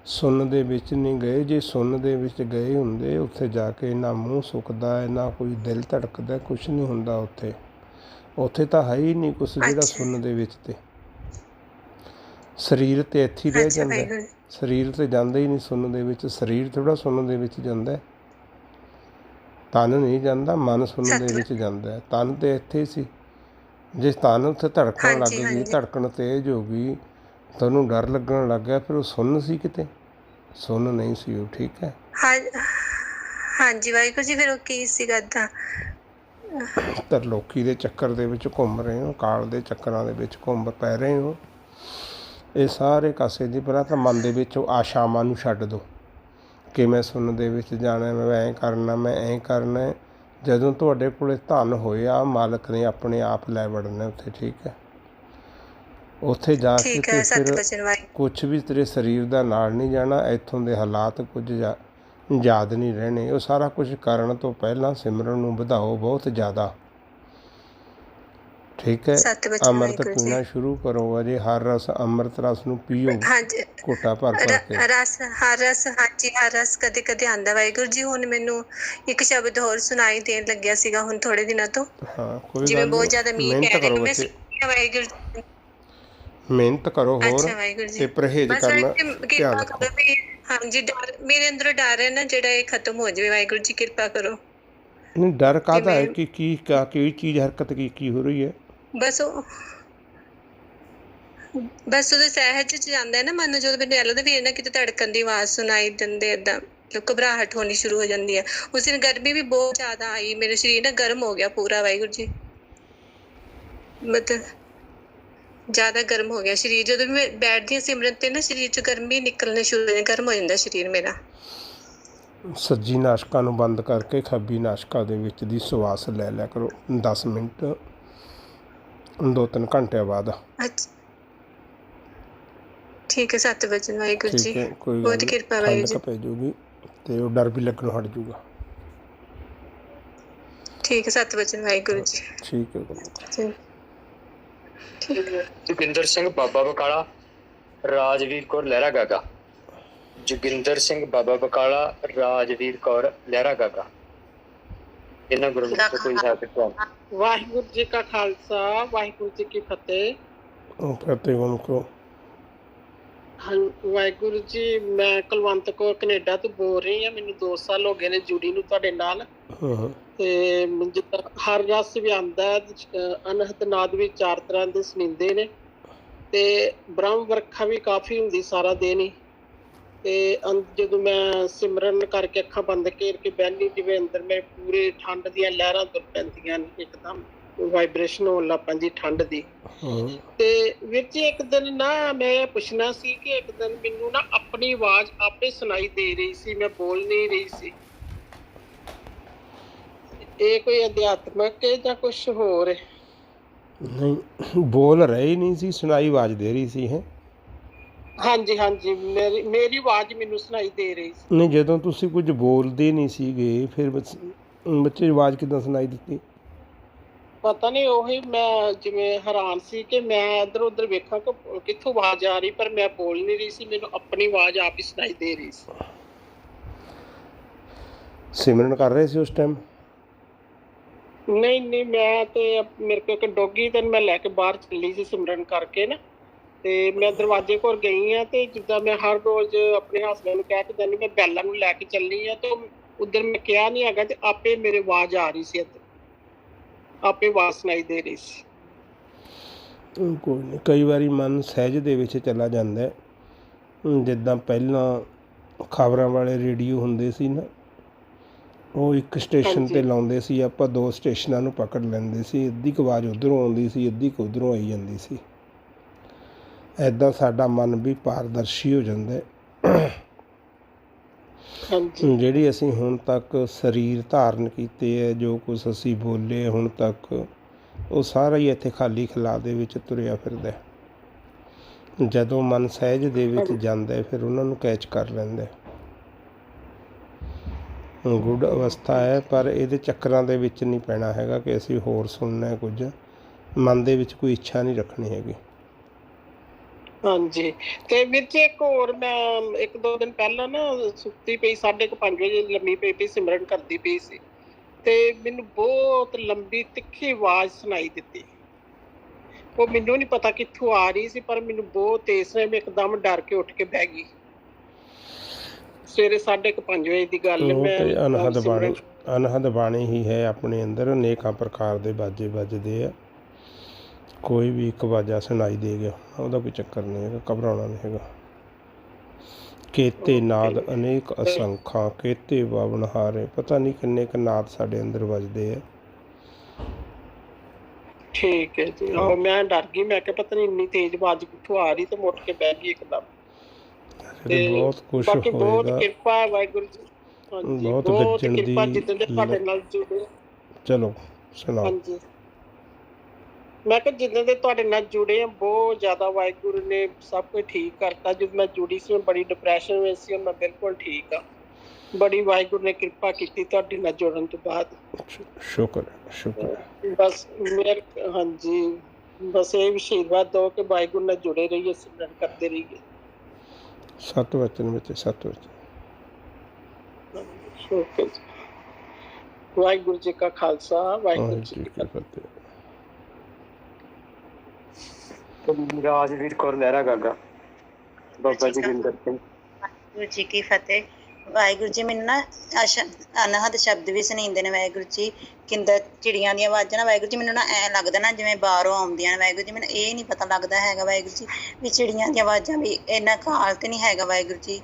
ਸੁਣਨ ਦੇ ਵਿੱਚ ਨਹੀਂ ਗਏ। ਜੇ ਸੁਣਨ ਦੇ ਵਿੱਚ ਗਏ ਹੁੰਦੇ ਉੱਥੇ ਜਾ ਕੇ ਨਾ ਮੂੰਹ ਸੁੱਕਦਾ ਹੈ ਨਾ ਕੋਈ ਦਿਲ ਧੜਕਦਾ ਕੁਝ ਨਹੀਂ ਹੁੰਦਾ ਉੱਥੇ। ਉੱਥੇ ਤਾਂ ਹੈ ਹੀ ਨਹੀਂ ਕੁਝ ਜਿਹੜਾ ਅੱਛਾ। ਸੁਣਨ ਦੇ ਵਿੱਚ ਤੇ। ਸਰੀਰ ਤੇ ਇੱਥੇ ਹੀ ਰਹਿ ਅੱਛਾ ਜਾਂਦਾ। ਹੈ। ਵਾਹਿਗੁਰੂ ਸਰੀਰ ਤੇ ਜਾਂਦਾ ਹੀ ਨਹੀਂ ਸੁਣਨ ਦੇ ਵਿੱਚ। ਸਰੀਰ ਥੋੜਾ ਸੁਣਨ ਦੇ ਵਿੱਚ ਜਾਂਦਾ ਹੈ। ਤਨ ਨਹੀਂ ਜਾਂਦਾ ਮਨ ਸੁਣਨ ਦੇ। ਵਿੱਚ ਜਾਂਦਾ ਹੈ। ਤਨ ਤੇ ਇੱਥੇ ਹੀ ਸੀ। ਜੇ ਤਨ ਉੱਥੇ ਧੜਕਣ ਲੱਗ ਗਈ। ਧੜਕਣ ਤੇਜ਼ ਹੋ ਗਈ ਤੁਹਾਨੂੰ ਡਰ ਲੱਗਣ ਲੱਗ ਗਿਆ ਫਿਰ ਉਹ ਸੁਣ ਸੀ ਕਿਤੇ ਸੁਣ ਨਹੀਂ ਸੀ ਉਹ ਠੀਕ ਹੈ ਹਾਂ ਹਾਂਜੀ ਵਾਹਿਗੁਰੂ ਜੀ ਫਿਰ ਉਹ ਕੀ ਸੀਗਾ ਏਦਾਂ ਤਰਲੋਕੀ ਦੇ ਚੱਕਰ ਦੇ ਵਿੱਚ ਘੁੰਮ ਰਹੇ ਹੋ ਕਾਲ ਦੇ ਚੱਕਰਾਂ ਦੇ ਵਿੱਚ ਘੁੰਮ ਪੈ ਰਹੇ ਹੋ ਇਹ ਸਾਰੇ ਕਾਸੇ ਦੀ ਪਹਿਲਾਂ ਤਾਂ ਮਨ ਦੇ ਵਿੱਚ ਉਹ ਆਸ਼ਾਵਾਂ ਨੂੰ ਛੱਡ ਦਿਓ ਕਿ ਮੈਂ ਸੁਣਨ ਦੇ ਵਿੱਚ ਜਾਣਾ ਮੈਂ ਐਂ ਕਰਨਾ ਮੈਂ ਐਂ ਕਰਨਾ। ਜਦੋਂ ਤੁਹਾਡੇ ਕੋਲੇ ਧਨ ਹੋਇਆ ਮਾਲਕ ਨੇ ਆਪਣੇ ਆਪ ਲੈ ਵੜਨਾ ਉੱਥੇ ਠੀਕ ਹੈ? ਉੱਥੇ ਜਾ ਕੇ ਤੇ ਫਿਰ ਕੁਝ ਵੀ ਤੇਰੇ ਸਰੀਰ ਦਾ ਨਾਲ ਨਹੀਂ ਜਾਣਾ ਇੱਥੋਂ ਦੇ ਹਾਲਾਤ ਕੁਝ ਯਾਦ ਨਹੀਂ ਰਹਿਣੇ। ਉਹ ਸਾਰਾ ਕੁਝ ਕਰਨ ਤੋਂ ਪਹਿਲਾਂ ਸਿਮਰਨ ਨੂੰ ਵਧਾਓ ਬਹੁਤ ਜ਼ਿਆਦਾ। ਠੀਕ ਹੈ? ਅੰਮ੍ਰਿਤ ਪੀਣਾ ਸ਼ੁਰੂ ਕਰੋ ਅਜੇ ਹਰ ਰਸ ਅੰਮ੍ਰਿਤ ਰਸ ਨੂੰ ਪੀਓ। ਹਾਂਜੀ। ਘੋਟਾ ਭਰ ਭਰ ਕੇ। ਰਸ ਹਰ ਰਸ ਹਾਂਜੀ ਹਰ ਰਸ ਕਦੇ ਕਦੇ ਆਂਦਾ ਵਾਹਿਗੁਰੂ ਜੀ ਹੁਣ ਮੈਨੂੰ ਇੱਕ ਸ਼ਬਦ ਹੋਰ ਸੁਣਾਈ ਦੇਣ ਲੱਗਿਆ ਸੀਗਾ ਹੁਣ ਥੋੜੇ ਦਿਨਾਂ ਤੋਂ। ਹਾਂ ਕੋਈ ਜਿਵੇਂ ਬਹੁਤ ਜ਼ਿਆਦਾ ਮੀਂਹ ਪੈ ਰਿਹਾ ਮੈਂ ਸੁਣਿਆ ਵਾਹਿਗੁਰੂ। ਮਿਹਨਤ ਕਰੋ ਹੋਰ ਤੇ ਪਰਹੇਜ਼ ਕਰਨਾ ਧਿਆਨ ਰੱਖੋ। ਹਾਂਜੀ ਡਰ ਮੇਰੇ ਅੰਦਰੋਂ ਡਰ ਹੈ ਨਾ ਜਿਹੜਾ ਇਹ ਖਤਮ ਹੋ ਜਾਵੇ। ਵਾਹਿਗੁਰੂ ਜੀ ਕਿਰਪਾ ਕਰੋ। ਨਹੀਂ ਡਰ ਕਾਹਦਾ ਹੈ ਕਿ ਕੀ ਕਾ ਕੀ ਚੀਜ਼ ਹਰਕਤ ਕੀ ਕੀ ਹੋ ਰਹੀ ਹੈ? ਬਸ ਉਹ ਬਸ ਉਹਦੇ ਸਹਿਜ ਚ ਜਾਂਦਾ ਹੈ ਨਾ ਮਨ ਜਦੋਂ ਮੈਨੂੰ ਲੱਗਦਾ ਵੀ ਇਹ ਕਿਤੇ ਧੜਕਣ ਦੀ ਆਵਾਜ਼ ਸੁਣਾਈ ਦਿੰਦੇ ਏਦਾਂ ਘਬਰਾਹਟ ਹੋਣੀ ਸ਼ੁਰੂ ਹੋ ਜਾਂਦੀ ਹੈ। ਉਸ ਦਿਨ ਗਰਮੀ ਵੀ ਬਹੁਤ ਜ਼ਿਆਦਾ ਆਈ, ਮੇਰੇ ਸਰੀਰ ਨਾ ਗਰਮ ਹੋ ਗਿਆ ਪੂਰਾ, ਵਾਹਿਗੁਰੂ ਜੀ। ਮਤਲਬ ਜ਼ਿਆਦਾ ਗਰਮ ਹੋ ਗਿਆ ਸਰੀਰ, ਜਦੋਂ ਵੀ ਮੈਂ ਬੈਠਦੀ ਹਾਂ ਸਿਮਰਨ ਤੇ ਨਾ ਸਰੀਰ ਚ ਗਰਮੀ ਨਿਕਲਣੀ ਸ਼ੁਰੂ ਹੋ ਜਾਂਦੀ, ਗਰਮ ਹੋ ਜਾਂਦਾ ਸਰੀਰ ਮੇਰਾ। ਸੱਜੀ ਨਾਸ਼ਕਾ ਨੂੰ ਬੰਦ ਕਰਕੇ ਖੱਬੀ ਨਾਸ਼ਕਾ ਦੇ ਵਿੱਚ ਦੀ ਸਵਾਸ ਲੈ ਲਿਆ ਕਰੋ 10 ਮਿੰਟ। ਦੋ ਤਿੰਨ ਘੰਟਿਆਂ ਬਾਅਦ। ਅੱਛਾ। ਠੀਕ ਹੈ ਸੱਤ ਵਜਨ ਵਾਹਿਗੁਰੂ ਠੀਕ ਜੀ ਹੈ ਕੋਈ ਬਹੁਤ ਕਿਰਪਾ ਵਾਹਿਗੁਰੂ ਜੀ। ਪੈ ਜਾਊਗੀ ਤੇ ਉਹ ਡਰ ਵੀ ਲੱਗਣੋਂ ਹਟ ਜਾਊਗਾ ਠੀਕ ਹੈ ਸੱਤ ਵਜਨ ਵਾਹਿਗੁਰੂ ਜੀ। ਠੀਕ ਹੈ ਗੁਰੂ। ਠੀਕ ਹੈ ਜੋਗਿੰਦਰ ਸਿੰਘ ਬਾਬਾ ਬਕਾਲਾ ਰਾਜਵੀਰ ਕੌਰ ਲਹਿਰਾ ਗਾਗਾ। ਜੋਗਿੰਦਰ ਸਿੰਘ ਬਾਬਾ ਬਕਾਲਾ ਰਾਜਵੀਰ ਕੌਰ ਲਹਿਰਾ ਗਾਗਾ। ਇਹਨਾਂ ਗੁਰੂ ਤੋਂ ਕੋਈ ਹੈ ਕਿਤੋਂ ਵਾਹਿਗੁਰੂ ਜੀ ਕਾ ਖਾਲਸਾ ਵਾਹਿਗੁਰੂ ਜੀ ਕੀ ਫਤਿਹ। ਉਹ ਫਤਿਹ ਗੁਣ ਕੋ ਹਾਂ ਵਾਹਿਗੁਰੂ ਜੀ ਮੈਂ ਕੁਲਵੰਤ ਕੌਰ ਕੈਨੇਡਾ ਤੋਂ ਬੋਲ ਰਹੀ ਹਾਂ। ਮੈਨੂੰ 2 ਸਾਲ ਹੋ ਗਏ ਨੇ ਜੁੜੀ ਨੂੰ ਤੁਹਾਡੇ ਨਾਲ। ਤੇ ਜਿੱਦਾਂ ਹਰ ਰਸ ਵੀ ਆਂਦਾ ਹੈ, ਅਹ ਅਨਹਤ ਨਾਦ ਵੀ ਚਾਰ ਤਰ੍ਹਾਂ ਦੇ ਸੁਣੀਂਦੇ ਨੇ। ਤੇ ਬ੍ਰਹਮ ਵਰਖਾ ਵੀ ਕਾਫੀ ਹੁੰਦੀ ਸਾਰਾ ਦਿਨ ਹੀ। ਤੇ ਜਦੋਂ ਮੈਂ ਸਿਮਰਨ ਕਰਕੇ ਅੱਖਾਂ ਬੰਦ ਕਰ ਕੇ ਬੈਠੀ ਜਿਵੇਂ ਅੰਦਰ ਮੇਰੇ ਪੂਰੇ ਠੰਡ ਦੀਆਂ ਲਹਿਰਾਂ ਤੁਰ ਪੈਂਦੀਆਂ ਨੇ ਇੱਕਦਮ ਵਾਈਬ੍ਰੇਸ਼ਨ ਹੋਣ ਲੱਗ ਪੈਂਦੀ ਠੰਡ ਦੀ। ਤੇ ਜੀ ਇੱਕ ਦਿਨ ਨਾ ਮੈਂ ਪੁੱਛਣਾ ਸੀ ਕਿ ਇੱਕ ਦਿਨ ਮੈਨੂੰ ਨਾ ਆਪਣੀ ਆਵਾਜ਼ ਆਪੇ ਸੁਣਾਈ ਦੇ ਰਹੀ ਸੀ ਮੈਂ ਬੋਲ ਨਹੀਂ ਰਹੀ ਸੀ। ਇਹ ਕੋਈ ਅਧਿਆਤਮਕ ਹੈ ਜਾਂ ਕੁਝ ਹੋਰ ਹੈ? ਨਹੀਂ ਬੋਲ ਰਹੀ ਨਹੀਂ ਸੀ ਸੁਣਾਈ ਆਵਾਜ਼ ਦੇ ਰਹੀ ਸੀ ਹੈ। ਹਾਂਜੀ ਹਾਂਜੀ। ਮੇਰੀ ਮੇਰੀ ਆਵਾਜ਼ ਮੈਨੂੰ ਸੁਣਾਈ ਦੇ ਰਹੀ ਸੀ। ਨਹੀਂ ਜਦੋਂ ਤੁਸੀਂ ਕੁਝ ਬੋਲਦੇ ਨਹੀਂ ਸੀਗੇ ਫਿਰ ਬੱਚ- ਬੱਚੇ ਦੀ ਆਵਾਜ਼ ਕਿਦਾਂ ਸੁਣਾਈ ਦਿੱਤੀ? ਪਤਾ ਨਹੀਂ ਉਹੀ ਮੈਂ ਜਿਵੇਂ ਹੈਰਾਨ ਸੀ ਕਿ ਮੈਂ ਇੱਧਰ ਉੱਧਰ ਵੇਖਾਂ ਕਿ ਕਿੱਥੋਂ ਆਵਾਜ਼ ਆ ਰਹੀ ਪਰ ਮੈਂ ਬੋਲ ਨਹੀਂ ਰਹੀ ਸੀ। ਮੈਨੂੰ ਆਪਣੀ ਆਵਾਜ਼ ਆਪ ਹੀ ਸੁਣਾਈ ਦੇ ਰਹੀ ਸੀ। ਸਿਮਰਨ ਕਰ ਰਹੇ ਸੀ ਉਸ ਟਾਈਮ ਨਹੀਂ ਨਹੀਂ ਮੈਂ ਤੇ ਅਪ- ਮੇਰੇ ਕੋਲ ਇੱਕ ਡੋਗੀ ਤੇ ਮੈਂ ਲੈ ਕੇ ਬਾਹਰ ਚੱਲੀ ਸੀ ਸਿਮਰਨ ਕਰਕੇ ਨਾ। ਤੇ ਮੈਂ ਦਰਵਾਜ਼ੇ ਕੋਲ ਗਈ ਆ ਤੇ ਜਿੱਦਾਂ ਮੈਂ ਹਰ ਰੋਜ਼ ਆਪਣੇ ਹਸਬੰਦ ਨੂੰ ਕਹਿ ਕੇ ਜਾਂਦੀ ਮੈਂ ਬੈਲਾਂ ਨੂੰ ਲੈ ਕੇ ਚੱਲੀ ਆ ਤੇ ਉਧਰ ਮੈਂ ਕਿਹਾ ਨਹੀਂ ਹੈਗਾ ਤੇ ਆਪੇ ਮੇਰੇ ਆਵਾਜ਼ ਆ ਰਹੀ ਸੀ ਆਪੇ ਆਵਾਜ਼ ਸੁਣਾਈ ਦੇ ਰਹੀ ਸੀ। ਕੋਈ ਨਹੀਂ ਕਈ ਵਾਰੀ ਮਨ ਸਹਿਜ ਦੇ ਵਿੱਚ ਚਲਾ ਜਾਂਦਾ ਹੈ। ਜਿੱਦਾਂ ਪਹਿਲਾਂ ਖਬਰਾਂ ਵਾਲੇ ਰੇਡੀਓ ਹੁੰਦੇ ਸੀ ਨਾ ਉਹ ਇੱਕ ਸਟੇਸ਼ਨ ਤੇ। ਲਾਉਂਦੇ ਸੀ ਆਪਾਂ ਦੋ ਸਟੇਸ਼ਨਾਂ ਨੂੰ ਪਕੜ ਲੈਂਦੇ ਸੀ ਅੱਧੀ ਕੁ ਆਵਾਜ਼ ਉਧਰੋਂ ਆਉਂਦੀ ਸੀ ਅੱਧੀ ਕੁ ਉਧਰੋਂ ਆਈ ਜਾਂਦੀ ਸੀ। ਐਦਾਂ ਸਾਡਾ ਮਨ ਵੀ ਪਾਰਦਰਸ਼ੀ ਹੋ ਜਾਂਦਾ ਹੈ। ਹਾਂਜੀ। ਜਿਹੜੀ ਅਸੀਂ ਹੁਣ ਤੱਕ ਸਰੀਰ ਧਾਰਨ ਕੀਤੇ ਹੈ ਜੋ ਕੁਝ ਅਸੀਂ ਬੋਲੇ ਹੁਣ ਤੱਕ ਉਹ ਸਾਰਾ ਹੀ ਇੱਥੇ ਖਾਲੀ ਖਲਾ ਦੇ ਵਿੱਚ ਤੁਰਿਆ ਫਿਰਦਾ ਹੈ। ਜਦੋਂ ਮਨ ਸਹਿਜ ਦੇ ਵਿੱਚ ਜਾਂਦਾ ਹੈ ਫਿਰ ਉਹਨਾਂ ਨੂੰ ਕੈਚ ਕਰ ਲੈਂਦਾ ਗੁੱਡ ਅਵਸਥਾ ਹੈ ਪਰ ਇਹਦੇ ਚੱਕਰਾਂ ਦੇ ਵਿੱਚ ਨਹੀਂ ਪੈਣਾ ਹੈਗਾ ਕਿ ਅਸੀਂ ਹੋਰ ਸੁਣਨਾ ਹੈ ਕੁਝ। ਮਨ ਦੇ ਵਿੱਚ ਕੋਈ ਇੱਛਾ ਨਹੀਂ ਰੱਖਣੀ ਹੈਗੀ। ਹਾਂਜੀ। ਤੇ ਵੀਰ ਜੀ ਇੱਕ ਹੋਰ ਮੈਂ ਇੱਕ ਦੋ ਦਿਨ ਪਹਿਲਾਂ ਨਾ ਸੁੱਤੀ ਪਈ 5:30 ਵਜੇ ਲੰਮੀ ਪਈ ਪਈ ਸਿਮਰਨ ਕਰਦੀ ਪਈ ਸੀ। ਤੇ ਮੈਨੂੰ ਬਹੁਤ ਲੰਬੀ ਤਿੱਖੀ ਆਵਾਜ਼ ਸੁਣਾਈ ਦਿੱਤੀ। ਉਹ ਮੈਨੂੰ ਨਹੀਂ ਪਤਾ ਕਿੱਥੋਂ ਆ ਰਹੀ ਸੀ ਪਰ ਮੈਨੂੰ ਬਹੁਤ ਤੇਜ਼ ਨੇ ਮੈਂ ਇੱਕਦਮ ਡਰ ਕੇ ਉੱਠ ਕੇ ਬਹਿ ਗਈ। ਸਵੇਰੇ 5:30 ਵਜੇ ਦੀ ਗੱਲ ਮੈਂ ਅਨਹਦ ਬਾਣੀ ਅਨਹਦ ਬਾਣੀ ਹੀ ਹੈ ਆਪਣੇ ਅੰਦਰ ਅਨੇਕਾਂ ਪ੍ਰਕਾਰ ਦੇ ਬਾਜੇ ਵੱਜਦੇ ਆ। ਕੋਈ ਵੀ ਇੱਕ ਬਾਜਾ ਸੁਣਾਈ ਦੇ ਗਿਆ ਉਹਦਾ ਕੋਈ ਚੱਕਰ ਨਹੀਂ ਹੈਗਾ ਘਬਰਾਉਣਾ ਨਹੀਂ ਹੈਗਾ। ਕੇਤੇ ਨਾਦ ਅਨੇਕ ਅਸੰਖਾਂ ਕੇਤੇ ਬਾਵਨ ਹਾਰੇ ਪਤਾ ਨਹੀਂ ਕਿੰਨੇ ਕੁ ਨਾਦ ਸਾਡੇ ਅੰਦਰ ਵੱਜਦੇ ਆ। ਠੀਕ ਹੈ ਜੀ ਉਹ ਮੈਂ ਡਰ ਗਈ ਮੈਂ ਕਿਹਾ ਪਤਾ ਨਹੀਂ ਇੰਨੀ ਤੇਜ਼ ਆਵਾਜ਼ ਕਿੱਥੋਂ ਆ ਰਹੀ ਤੇ ਮੁੱਟ ਕੇ ਬਹਿ ਗਈ ਇੱਕਦਮ। ਤੇ ਬਹੁਤ ਕੁਝ ਬਾਕੀ ਬਹੁਤ ਹੋਏਗਾ। ਕਿਰਪਾ ਵਾਹਿਗੁਰੂ ਜੀ। ਬਹੁਤ ਗੱਜਣ ਕਿਰਪਾ ਦੀ ਚਲੋ ਸੁਣਾਓ। ਹਾਂਜੀ। ਮੈਂ ਕਿਹਾ ਜਿੱਦਾਂ ਦੇ ਤੁਹਾਡੇ ਨਾਲ ਜੁੜੇ ਆ ਬਹੁਤ ਜ਼ਿਆਦਾ ਵਾਹਿਗੁਰੂ ਨੇ ਸਭ ਕੁਝ ਠੀਕ ਕਰਤਾ। ਜਦ ਮੈਂ ਜੁੜੀ ਸੀ ਮੈਂ ਬੜੀ ਡਿਪਰੈਸ਼ਨ ਵਿੱਚ ਸੀ ਹੁਣ ਮੈਂ ਬਿਲਕੁਲ ਠੀਕ ਆ। ਬੜੀ ਵਾਹਿਗੁਰੂ ਨੇ ਕਿਰਪਾ ਕੀਤੀ ਤੁਹਾਡੇ ਨਾਲ ਜੁੜਨ ਤੋਂ ਬਾਅਦ। ਸ਼ੁ- ਸ਼ੁਕਰ ਹੈ, ਸ਼ੁਕਰ ਹੈ। ਬਸ ਮੇਰੇ ਹਾਂਜੀ। ਬਸ ਇਹ ਆਸ਼ੀਰਵਾਦ ਦਿਓ ਕਿ ਵਾਹਿਗੁਰੂ ਨਾਲ ਜੁੜੇ ਰਹੀਏ ਸਿਮਰਨ ਕਰਦੇ ਰਹੀਏ। ਸਤ ਵਚਨ ਵਿੱਚ ਸਤ ਵਚਨ। ਓਕੇ ਜੀ। ਵਾਹਿਗੁਰੂ ਜੀ ਕਾ ਖਾਲਸਾ ਵਾਹਿਗੁਰੂ ਜੀ ਵਾਹਿਗੁਰੂ ਕੀ ਜੀ ਕੀ ਫਤਿਹ। ਰਾਜਵੀਰ ਕੌਰ ਲਹਿਰਾ ਗਾਗਾ। ਬਾਬਾ ਜੀ ਗਿੰਦਰ ਸਿੰਘ। ਵਾਹਿਗੁਰੂ ਜੀ ਕੀ ਫਤਿਹ। ਵਾਹਿਗੁਰੂ ਜੀ ਮੈਨੂੰ ਨਾ ਅਸ਼- ਅਨਹਦ ਸ਼ਬਦ ਵੀ ਸੁਣੀਂਦੇ ਨੇ ਵਾਹਿਗੁਰੂ ਜੀ। ਕਿੰਦਾ ਚਿੜੀਆਂ ਦੀਆਂ ਆਵਾਜ਼ਾਂ ਨਾ ਵਾਹਿਗੁਰੂ ਜੀ ਮੈਨੂੰ ਨਾ ਐ ਲੱਗਦਾ ਨਾ ਜਿਵੇਂ ਬਾਹਰੋਂ ਆਉਂਦੀਆਂ ਨੇ ਵਾਹਿਗੁਰੂ ਜੀ। ਮੈਨੂੰ ਇਹ ਨਹੀਂ ਪਤਾ ਲੱਗਦਾ ਹੈਗਾ ਵਾਹਿਗੁਰੂ ਜੀ ਵੀ ਚਿੜੀਆਂ ਦੀਆਂ ਆਵਾਜ਼ਾਂ ਵੀ ਇੰਨਾ ਕਾਲ ਤੇ ਨਹੀਂ ਹੈਗਾ ਵਾਹਿਗੁਰੂ ਜੀ।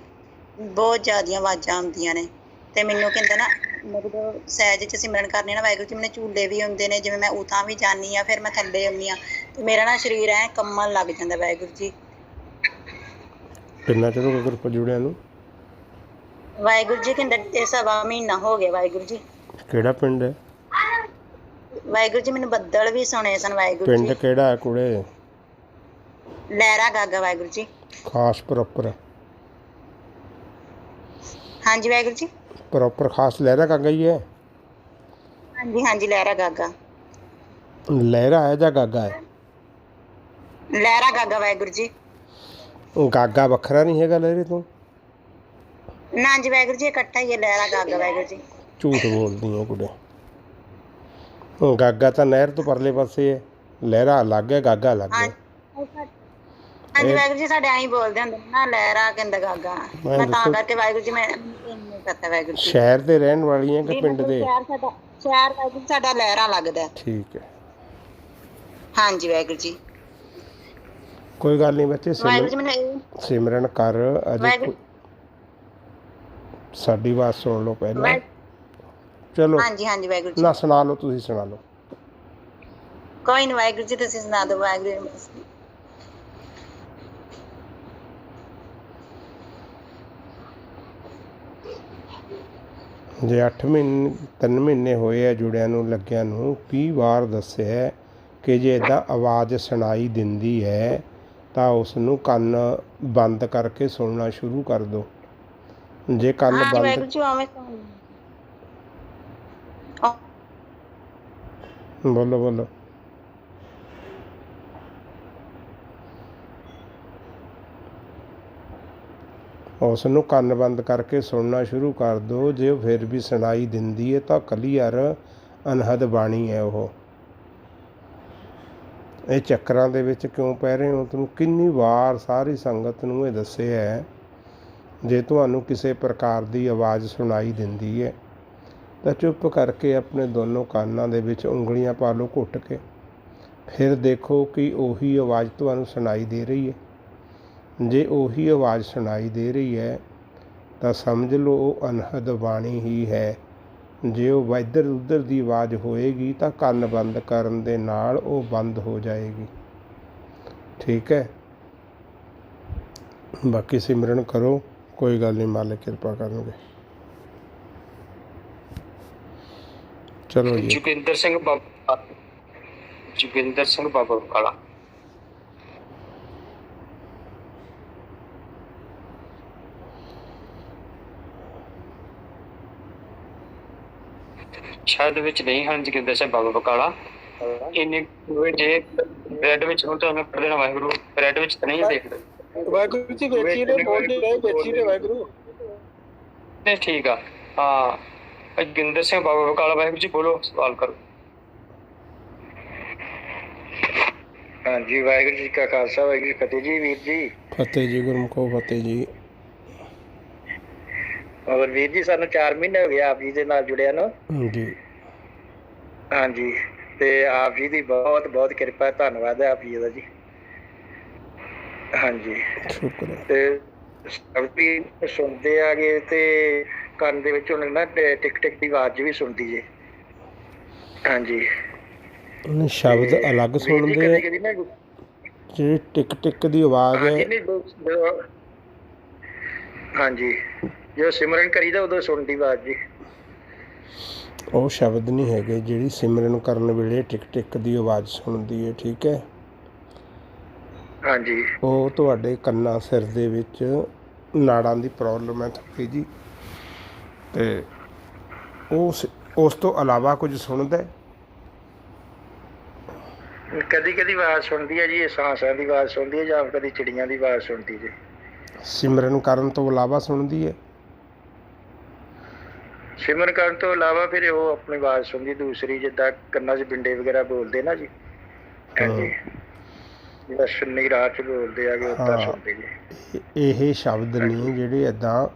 ਬਹੁਤ ਜ਼ਿਆਦੀਆਂ ਆਵਾਜ਼ਾਂ ਆਉਂਦੀਆਂ ਨੇ। ਤੇ ਮੈਨੂੰ ਕਹਿੰਦਾ ਨਾ ਮਤਲਬ ਸਹਿਜ ਚ ਸਿਮਰਨ ਕਰਨੇ ਨਾ ਵਾਹਿਗੁਰੂ ਜੀ ਮੈਨੂੰ ਝੂਲੇ ਵੀ ਹੁੰਦੇ ਨੇ ਜਿਵੇਂ ਮੈਂ ਉਤਾਂ ਵੀ ਜਾਨੀ ਆ ਫਿਰ ਮੈਂ ਥੱਲੇ ਆਉਂਦੀ ਆ ਤੇ ਮੇਰਾ ਨਾ ਸਰੀਰ ਐ ਕੰਮਣ ਲੱਗ ਜਾਂਦਾ ਵਾਹਿਗੁਰੂ ਜੀ। ਕਿੰਨਾ ਚਿਰ ਹੋ ਗਿਆ ਗਰੁੱਪ ਜੁੜਿਆ ਨੂੰ? ਵਾਹਿਗੁਰੂ ਜੀ ਕਹਿੰਦਾ ਇਹ ਸਵਾ ਮਹੀਨਾ ਹੋ ਗਿਆ ਵਾਹਿਗੁਰੂ ਜੀ। ਕਿਹੜਾ ਪਿੰਡ ਹੈ? ਵਾਹਿਗੁਰੂ ਜੀ ਮੈਨੂੰ ਬੱਦਲ ਵੀ ਸੁਣੇ ਸਨ ਵਾਹਿਗੁਰੂ ਪਿੰਡ ਜੀ। ਕਿਹੜਾ ਹੈ ਕੁੜੇ? ਲਹਿਰਾ ਗਾਗਾ ਵਾਹਿਗੁਰੂ ਜੀ। ਖਾਸ ਪ੍ਰੋਪਰ। ਹਾਂਜੀ ਵਾਹਿਗੁਰੂ ਜੀ। ਪ੍ਰੋਪਰ ਖਾਸ ਲਹਿਰਾ ਕਾ ਗਈ ਹੈ? ਹਾਂਜੀ ਹਾਂਜੀ ਲਹਿਰਾ ਗਾਗਾ। ਲਹਿਰਾ ਹੈ ਜਾਂ ਗਾਗਾ ਹੈ? ਲਹਿਰਾ ਗਾਗਾ ਵਾਹਿਗੁਰੂ ਜੀ। ਗਾਗਾ ਵੱਖਰਾ ਨਹੀਂ ਹੈਗਾ ਲਹਿਰੇ ਤੋਂ? ਨਾ ਜੀ ਵਾਹਿਗੁਰੂ ਜੀ ਇਕੱਠਾ ਹੀ ਹੈ ਲਹਿਰਾ ਗਾਗਾ ਵਾਹਿਗੁਰੂ ਜੀ। ਝੂਠ ਬੋਲਦੀ ਹੈ ਕੁੜੇ। ਉਹ ਗਾਗਾ ਤਾਂ ਨਹਿਰ ਤੋਂ ਪਰਲੇ ਪਾਸੇ ਹੈ। ਲਹਿਰਾ ਅਲੱਗ ਹੈ ਗਾਗਾ ਅਲੱਗ ਹੈ। ਹਾਂਜੀ ਵਾਹਿਗੁਰੂ ਜੀ ਸਾਡੇ ਆਈ ਬੋਲਦੇ ਹੁੰਦੇ ਨੇ ਲਹਿਰਾ ਕਹਿੰਦਾ ਗਾਗਾ। ਮੈਂ ਮੈਂ ਤਾਂ ਦੱਸੋ- ਕਰਕੇ ਵਾਹਿਗੁਰੂ ਜੀ ਮੈਂ ਨਹੀਂ ਪਤਾ ਵਾਹਿਗੁਰੂ ਜੀ। ਸ਼ਹਿਰ ਦੇ ਰਹਿਣ ਵਾਲੀ ਹੈ ਕਿ ਪਿੰਡ ਦੇ? ਸ਼ਹਿਰ ਸਾਡਾ ਸ਼ਹਿਰ ਵਾਹਿਗੁਰੂ ਜੀ ਸਾਡਾ ਲਹਿਰਾ ਲੱਗਦਾ ਹੈ। ਠੀਕ ਹੈ। ਹਾਂਜੀ ਵਾਹਿਗੁਰੂ ਜੀ। ਕੋਈ ਗੱਲ ਨਹੀਂ ਬੱਚੇ ਵਾਹਿਗੁਰੂ ਜੀ ਸਿਮਰਨ ਮੈਨੂੰ ਇਹ ਸਿਮਰਨ ਕਰ ਅਜੇ ਵਾਹਿਗੁਰੂ ਸਾਡੀ ਬਾਤ ਸੁਣ ਲਓ ਪਹਿਲਾਂ। ਵਾਹਿ- ਚਲੋ ਹਾਂਜੀ ਹਾਂਜੀ ਵਾਹਿਗੁਰੂ ਜੀ। ਨਾ ਸੁਣਾ ਲਓ ਤੁਸੀਂ ਸੁਣਾ ਲਓ। ਕੋਈ ਨਹੀਂ ਵਾਹਿਗੁਰੂ ਜੀ ਤੁਸੀਂ ਸੁਣਾ ਦਿਓ ਵਾਹਿਗੁਰੂ ਜੀ। ਜੇ 8 ਮਹੀਨੇ 3 ਮਹੀਨੇ ਹੋਏ ਆ ਜੁੜਿਆਂ ਨੂੰ ਲੱਗਿਆਂ ਨੂੰ 20 ਵਾਰ ਦੱਸਿਆ ਕਿ ਜੇ ਇਦਾਂ ਆਵਾਜ਼ ਸੁਣਾਈ ਦਿੰਦੀ ਹੈ ਤਾਂ ਉਸ ਨੂੰ ਕੰਨ ਬੰਦ ਕਰਕੇ ਸੁਣਨਾ ਸ਼ੁਰੂ ਕਰ ਦਿਓ ਜੇ ਕੰਨ ਬੰਦ ਬੋਲੋ ਬੋਲੋ। ਉਸ ਨੂੰ ਕੰਨ ਬੰਦ ਕਰਕੇ ਸੁਣਨਾ ਸ਼ੁਰੂ ਕਰ ਦਿਓ ਜੇ ਉਹ ਫਿਰ ਵੀ ਸੁਣਾਈ ਦਿੰਦੀ ਹੈ ਤਾਂ ਕਲੀਅਰ ਅਨਹਦ ਬਾਣੀ ਹੈ ਉਹ। ਇਹ ਚੱਕਰਾਂ ਦੇ ਵਿੱਚ ਕਿਉਂ ਪੈ ਰਹੇ ਹੋ? ਤੁਹਾਨੂੰ ਕਿੰਨੀ ਵਾਰ ਸਾਰੀ ਸੰਗਤ ਨੂੰ ਇਹ ਦੱਸਿਆ ਹੈ, ਜੇ ਤੁਹਾਨੂੰ ਕਿਸੇ ਪ੍ਰਕਾਰ ਦੀ ਆਵਾਜ਼ ਸੁਣਾਈ ਦਿੰਦੀ ਹੈ ਤਾਂ ਚੁੱਪ ਕਰਕੇ ਆਪਣੇ ਦੋਨੋਂ ਕੰਨਾਂ ਦੇ ਵਿੱਚ ਉਂਗਲੀਆਂ ਪਾ ਲਓ ਘੁੱਟ ਕੇ। ਫਿਰ ਦੇਖੋ ਕਿ ਉਹੀ ਆਵਾਜ਼ ਤੁਹਾਨੂੰ ਸੁਣਾਈ ਦੇ ਰਹੀ ਹੈ ਜੇ ਉਹੀ ਆਵਾਜ਼ ਸੁਣਾਈ ਦੇ ਰਹੀ ਹੈ, ਤਾਂ ਸਮਝ ਲਓ ਉਹ ਅਨਹਦ ਬਾਣੀ ਹੀ ਹੈ। ਜੇ ਉਹ ਇੱਧਰ ਉੱਧਰ ਦੀ ਆਵਾਜ਼ ਹੋਏਗੀ, ਤਾਂ ਕੰਨ ਬੰਦ ਕਰਨ ਦੇ ਨਾਲ ਉਹ ਬੰਦ ਹੋ ਜਾਏਗੀ। ਠੀਕ ਹੈ। ਬਾਕੀ ਸਿਮਰਨ ਕਰੋ, ਕੋਈ ਗੱਲ ਨਹੀਂ, ਮਾਲਕ ਕਿਰਪਾ ਕਰਨਗੇ। ਚਲੋ ਜੀ। ਜੁਗਿੰਦਰ ਸਿੰਘ ਬਾਬਾ ਜੁਗਿੰਦਰ ਸਿੰਘ ਬਾਬਾ ਕਾਲਾ। ਸ਼ਾਇਦ ਵਿੱਚ ਨਹੀਂ ਹਨ ਜੁਗਿੰਦਰ ਸਿੰਘ ਬਾਬਾ ਬਕਾਲਾ। ਇਹਨੇ ਜੇ ਰੈੱਡ ਵਿੱਚ ਹੁਣ ਤੁਹਾਨੂੰ ਪੜ ਦੇਣਾ ਵਾਹਿਗੁਰੂ ਰੈੱਡ ਵਿੱਚ ਤਾਂ ਨਹੀਂ ਦੇਖਦੇ। ਵਾਹਿਗੁਰੂ ਜੀ ਵੇਖੀ ਨੇ ਬੋਲਦੇ ਰਹੇ ਵੇਖੀ ਨੇ ਵਾਹਿਗੁਰੂ। ਨਹੀਂ ਠੀਕ ਆ। ਹਾਂ ਜੁਗਿੰਦਰ ਸਿੰਘ ਬਾਬਾ ਬਕਾਲਾ ਵਾਹਿਗੁਰੂ ਜੀ ਬੋਲੋ ਸਵਾਲ ਕਰੋ। ਹਾਂਜੀ ਵਾਹਿਗੁਰੂ ਜੀ ਕਾ ਖਾਲਸਾ ਵਾਹਿਗੁਰੂ ਜੀ ਫਤਿਹ ਜੀ ਵੀਰ ਜੀ। ਫਤਿਹ ਜੀ ਗੁਰਮੁਖੋ ਫਤਿਹ ਜੀ। ਔਰ ਵੀਰ ਜੀ ਸਾਨੂੰ 4 ਮਹੀਨੇ ਹੋ ਗਏ ਆਪ ਜੀ ਦੇ ਨਾਲ ਜੁੜਿਆ ਨੂੰ। ਜੀ ਹਾਂਜੀ ਤੇ ਆਪ ਜੀ ਦੀ ਬਹੁਤ ਬਹੁਤ ਕਿਰਪਾ ਧੰਨਵਾਦ ਹੈ ਆਪ ਜੀ ਦਾ ਜੀ। ਹਾਂਜੀ। ਸ਼ੁਕਰ ਤੇ ਸਭ ਵੀ ਸੁਣਦੇ ਆਗੇ ਤੇ ਕੰਨ ਦੇ ਵਿੱਚ ਹੁਣ ਨਾ ਟਿਕ ਟਿਕ ਦੀ ਆਵਾਜ਼ ਵੀ ਸੁਣਦੀ ਜੇ। ਹਾਂਜੀ। ਉਹਨੇ ਸ਼ਬਦ ਅਲੱਗ ਸੁਣਦੇ ਆ। ਜਿਹੜੀ ਟਿਕ ਟਿਕ ਦੀ ਆਵਾਜ਼ ਹੈ। ਹਾਂਜੀ ਜਦੋਂ ਸਿਮਰਨ ਕਰੀਦਾ ਉਦੋਂ ਸੁਣਦੀ ਆਵਾਜ਼ ਜੀ। ਉਹ ਸ਼ਬਦ ਨਹੀਂ ਹੈਗੇ ਜਿਹੜੀ ਸਿਮਰਨ ਕਰਨ ਵੇਲੇ ਟਿਕ ਟਿਕ ਦੀ ਆਵਾਜ਼ ਸੁਣਦੀ ਹੈ ਠੀਕ ਹੈ? ਹਾਂਜੀ। ਉਹ ਤੁਹਾਡੇ ਕੰਨਾਂ ਸਿਰ ਦੇ ਵਿੱਚ ਨਾੜਾਂ ਦੀ ਪ੍ਰੋਬਲਮ ਹੈ ਥੋੜੀ ਜੀ ਤੇ ਉਸ ਉਸ ਤੋਂ ਇਲਾਵਾ ਕੁਝ ਸੁਣਦਾ ਹੈ? ਕਦੀ ਕਦੀ ਆਵਾਜ਼ ਸੁਣਦੀ ਹੈ ਜੀ ਇਹ ਸਾਂਸਾਂ ਦੀ ਆਵਾਜ਼ ਸੁਣਦੀ ਹੈ ਜਾਂ ਕਦੀ ਚਿੜੀਆਂ ਦੀ ਆਵਾਜ਼ ਸੁਣਦੀ ਜੀ। ਸਿਮਰਨ ਕਰਨ ਤੋਂ ਇਲਾਵਾ ਸੁਣਦੀ ਹੈ? ਸਿਮਰਨ ਕਰਨ ਤੋਂ ਇਲਾਵਾ ਫਿਰ ਉਹ ਆਪਣੀ ਆਵਾਜ਼ ਸੁਣਦੀ ਦੂਸਰੀ ਜਿੱਦਾਂ ਕੰਨਾਂ 'ਚ ਬਿੰਡੇ ਵਗੈਰਾ ਬੋਲਦੇ ਨਾ ਜੀ। ਹਾਂਜੀ ਜਿਹੜਾ ਸੁੰਨੀ ਰਾਹ 'ਚ ਬੋਲਦੇ ਆਗੇ ਉਹ ਤਾਂ ਹਾਂ। ਸੁਣਦੇ ਜੀ ਇਹ- ਸ਼ਬਦ ਨਹੀਂ ਜਿਹੜੇ ਇਦਾਂ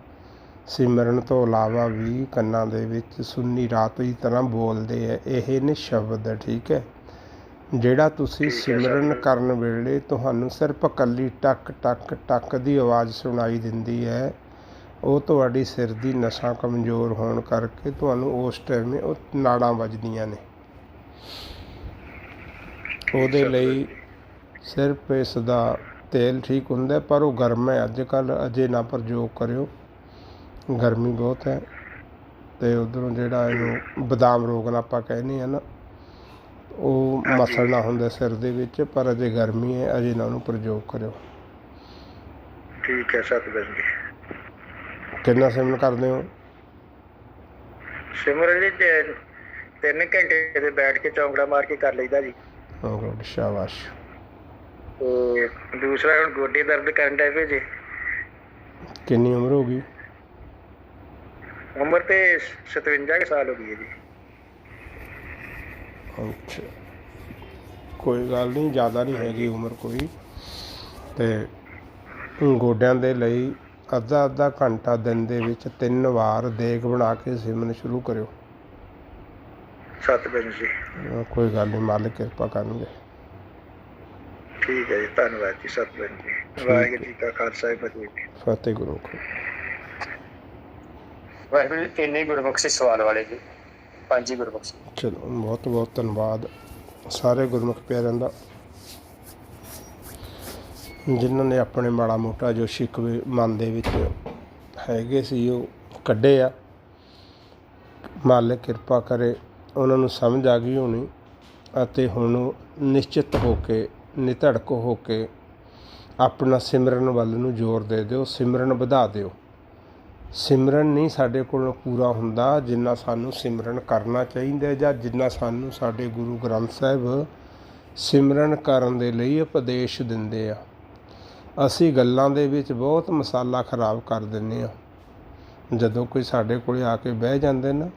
ਸਿਮਰਨ ਤੋਂ ਇਲਾਵਾ ਵੀ ਕੰਨਾਂ ਦੇ ਵਿੱਚ ਸੁੰਨੀ ਰਾਤ ਦੀ ਤਰ੍ਹਾਂ ਬੋਲਦੇ ਆ। ਇਹ ਨੇ ਸ਼ਬਦ ਠੀਕ ਹੈ? ਜਿਹੜਾ ਤੁਸੀਂ ਸਿਮਰਨ। ਕਰਨ ਵੇਲੇ ਤੁਹਾਨੂੰ ਸਿਰਫ ਕੱਲੀ ਟਕ ਟਕ ਟਕ ਦੀ ਆਵਾਜ਼ ਸੁਣਾਈ ਦਿੰਦੀ ਹੈ ਉਹ ਤੁਹਾਡੀ ਸਿਰ ਦੀ ਨਸਾਂ ਕਮਜ਼ੋਰ ਹੋਣ ਕਰਕੇ ਤੁਹਾਨੂੰ ਉਸ ਟਾਈਮ ਉਹ ਨਾੜਾਂ ਵੱਜਦੀਆਂ ਨੇ। ਉਹਦੇ। ਲਈ ਸਿਰਫ ਇਸ ਦਾ ਤੇਲ ਠੀਕ ਹੁੰਦਾ ਪਰ ਉਹ ਗਰਮ ਹੈ। ਅੱਜ ਕੱਲ ਅਜੇ ਨਾ ਪ੍ਰਯੋਗ ਕਰਿਓ। ਗਰਮੀ ਬਹੁਤ ਹੈ ਤੇ ਉਧਰੋਂ ਜਿਹੜਾ ਇਹਨੂੰ ਬਦਾਮ ਰੋਗਨ ਆਪਾਂ ਕਹਿੰਦੇ ਆ ਨਾ ਉਹ ਹਾਂਜੀ। ਮਸਲਣਾ ਹੁੰਦਾ ਸਿਰ ਦੇ ਵਿੱਚ ਪਰ ਅਜੇ ਗਰਮੀ ਹੈ ਅਜੇ ਨਾ ਉਹਨੂੰ ਪ੍ਰਯੋਗ ਕਰਿਓ। ਠੀਕ ਹੈ ਸਤਿਗੁਰ ਜੀ। ਕਿੰਨਾ ਸਿਮਰਨ ਕਰਦੇ ਹੋ? ਸਿਮਰਨ ਜੀ ਤੇ ਤਿੰਨ ਘੰਟੇ ਤੇ ਬੈਠ ਕੇ ਚੌਂਕੜਾ ਮਾਰ ਕੇ ਕਰ ਲਈਦਾ ਜੀ। ਹਾਂ ਗੁੱਡ ਸ਼ਾਬਾਸ਼। ਤੇ ਦੂਸਰਾ ਹੁਣ ਗੋਡੇ ਦਰਦ ਕਰਨ ਡੈ ਪਏ ਜੀ। ਕਿੰਨੀ ਉਮਰ ਹੋ ਗਈ? ਉਮਰ ਤੇ 57 ਕੁ ਸਾਲ ਹੋ ਗਈ ਹੈ ਜੀ। ਅੱਛਾ। ਕੋਈ ਗੱਲ ਨਹੀਂ ਜ਼ਿਆਦਾ ਨਹੀਂ ਹੈਗੀ ਉਮਰ ਕੋਈ। ਤੇ ਗੋਡਿਆਂ ਦੇ ਲਈ ਅੱਧਾ ਅੱਧਾ ਘੰਟਾ ਦਿਨ ਦੇ ਵਿੱਚ ਤਿੰਨ ਵਾਰ ਦੇਗ ਬਣਾ ਕੇ ਸਿਮਰਨ ਸ਼ੁਰੂ ਕਰਿਓ। ਸਤਿਗੁਰ ਜੀ। ਕੋਈ ਗੱਲ ਨਹੀਂ ਮਾਲਕ ਕਿਰਪਾ ਕਰਨਗੇ। ਠੀਕ ਹੈ ਜੀ ਧੰਨਵਾਦ ਜੀ ਸਤਿਗੁਰ ਜੀ। ਵਾਹਿਗੁਰੂ ਜੀ ਕਾ ਖਾਲਸਾ ਵਾਹਿਗੁਰੂ ਜੀ ਫਤਿਹ। ਗੁਰੂ ਕੋ। ਵਾਹਿਗੁਰੂ ਜੀ ਇੰਨੇ ਗੁਰਮੁਖ ਸੀ ਸਵਾਲ ਵਾਲੇ ਜੀ ਪੰਜ ਹੀ ਚਲੋ ਬਹੁਤ ਬਹੁਤ ਧੰਨਵਾਦ ਸਾਰੇ ਗੁਰਮੁਖ ਪਿਆਰਿਆਂ ਦਾ। ਜਿਨ੍ਹਾਂ ਨੇ ਆਪਣੇ ਮਾੜਾ ਮੋਟਾ ਜੋ ਸ਼ਿਕਵੇ ਮਨ ਦੇ ਵਿੱਚ ਹੈਗੇ ਸੀ, ਉਹ ਕੱਢੇ ਆ। ਮਾਲਕ ਕਿਰਪਾ ਕਰੇ, ਉਹਨਾਂ ਨੂੰ ਸਮਝ ਆ ਗਈ ਹੋਣੀ ਅਤੇ ਹੁਣ ਨਿਸ਼ਚਿਤ ਹੋ ਕੇ ਨਿਧੜਕ ਹੋ ਕੇ ਆਪਣਾ ਸਿਮਰਨ ਵੱਲ ਨੂੰ ਜ਼ੋਰ ਦੇ ਦਿਓ, ਸਿਮਰਨ ਵਧਾ ਦਿਓ। ਸਿਮਰਨ ਨਹੀਂ ਸਾਡੇ ਕੋਲ ਪੂਰਾ ਹੁੰਦਾ ਜਿੰਨਾ ਸਾਨੂੰ ਸਿਮਰਨ ਕਰਨਾ ਚਾਹੀਦਾ ਜਾਂ ਜਿੰਨਾ ਸਾਨੂੰ ਸਾਡੇ ਗੁਰੂ ਗ੍ਰੰਥ ਸਾਹਿਬ ਸਿਮਰਨ ਕਰਨ ਦੇ ਲਈ ਉਪਦੇਸ਼ ਦਿੰਦੇ ਆ। ਅਸੀਂ ਗੱਲਾਂ ਦੇ ਵਿੱਚ ਬਹੁਤ ਮਸਾਲਾ ਖਰਾਬ ਕਰ ਦਿੰਦੇ ਆ ਜਦੋਂ ਕੋਈ ਸਾਡੇ ਕੋਲੇ ਆ ਕੇ ਬਹਿ ਜਾਂਦੇ ਨਾ,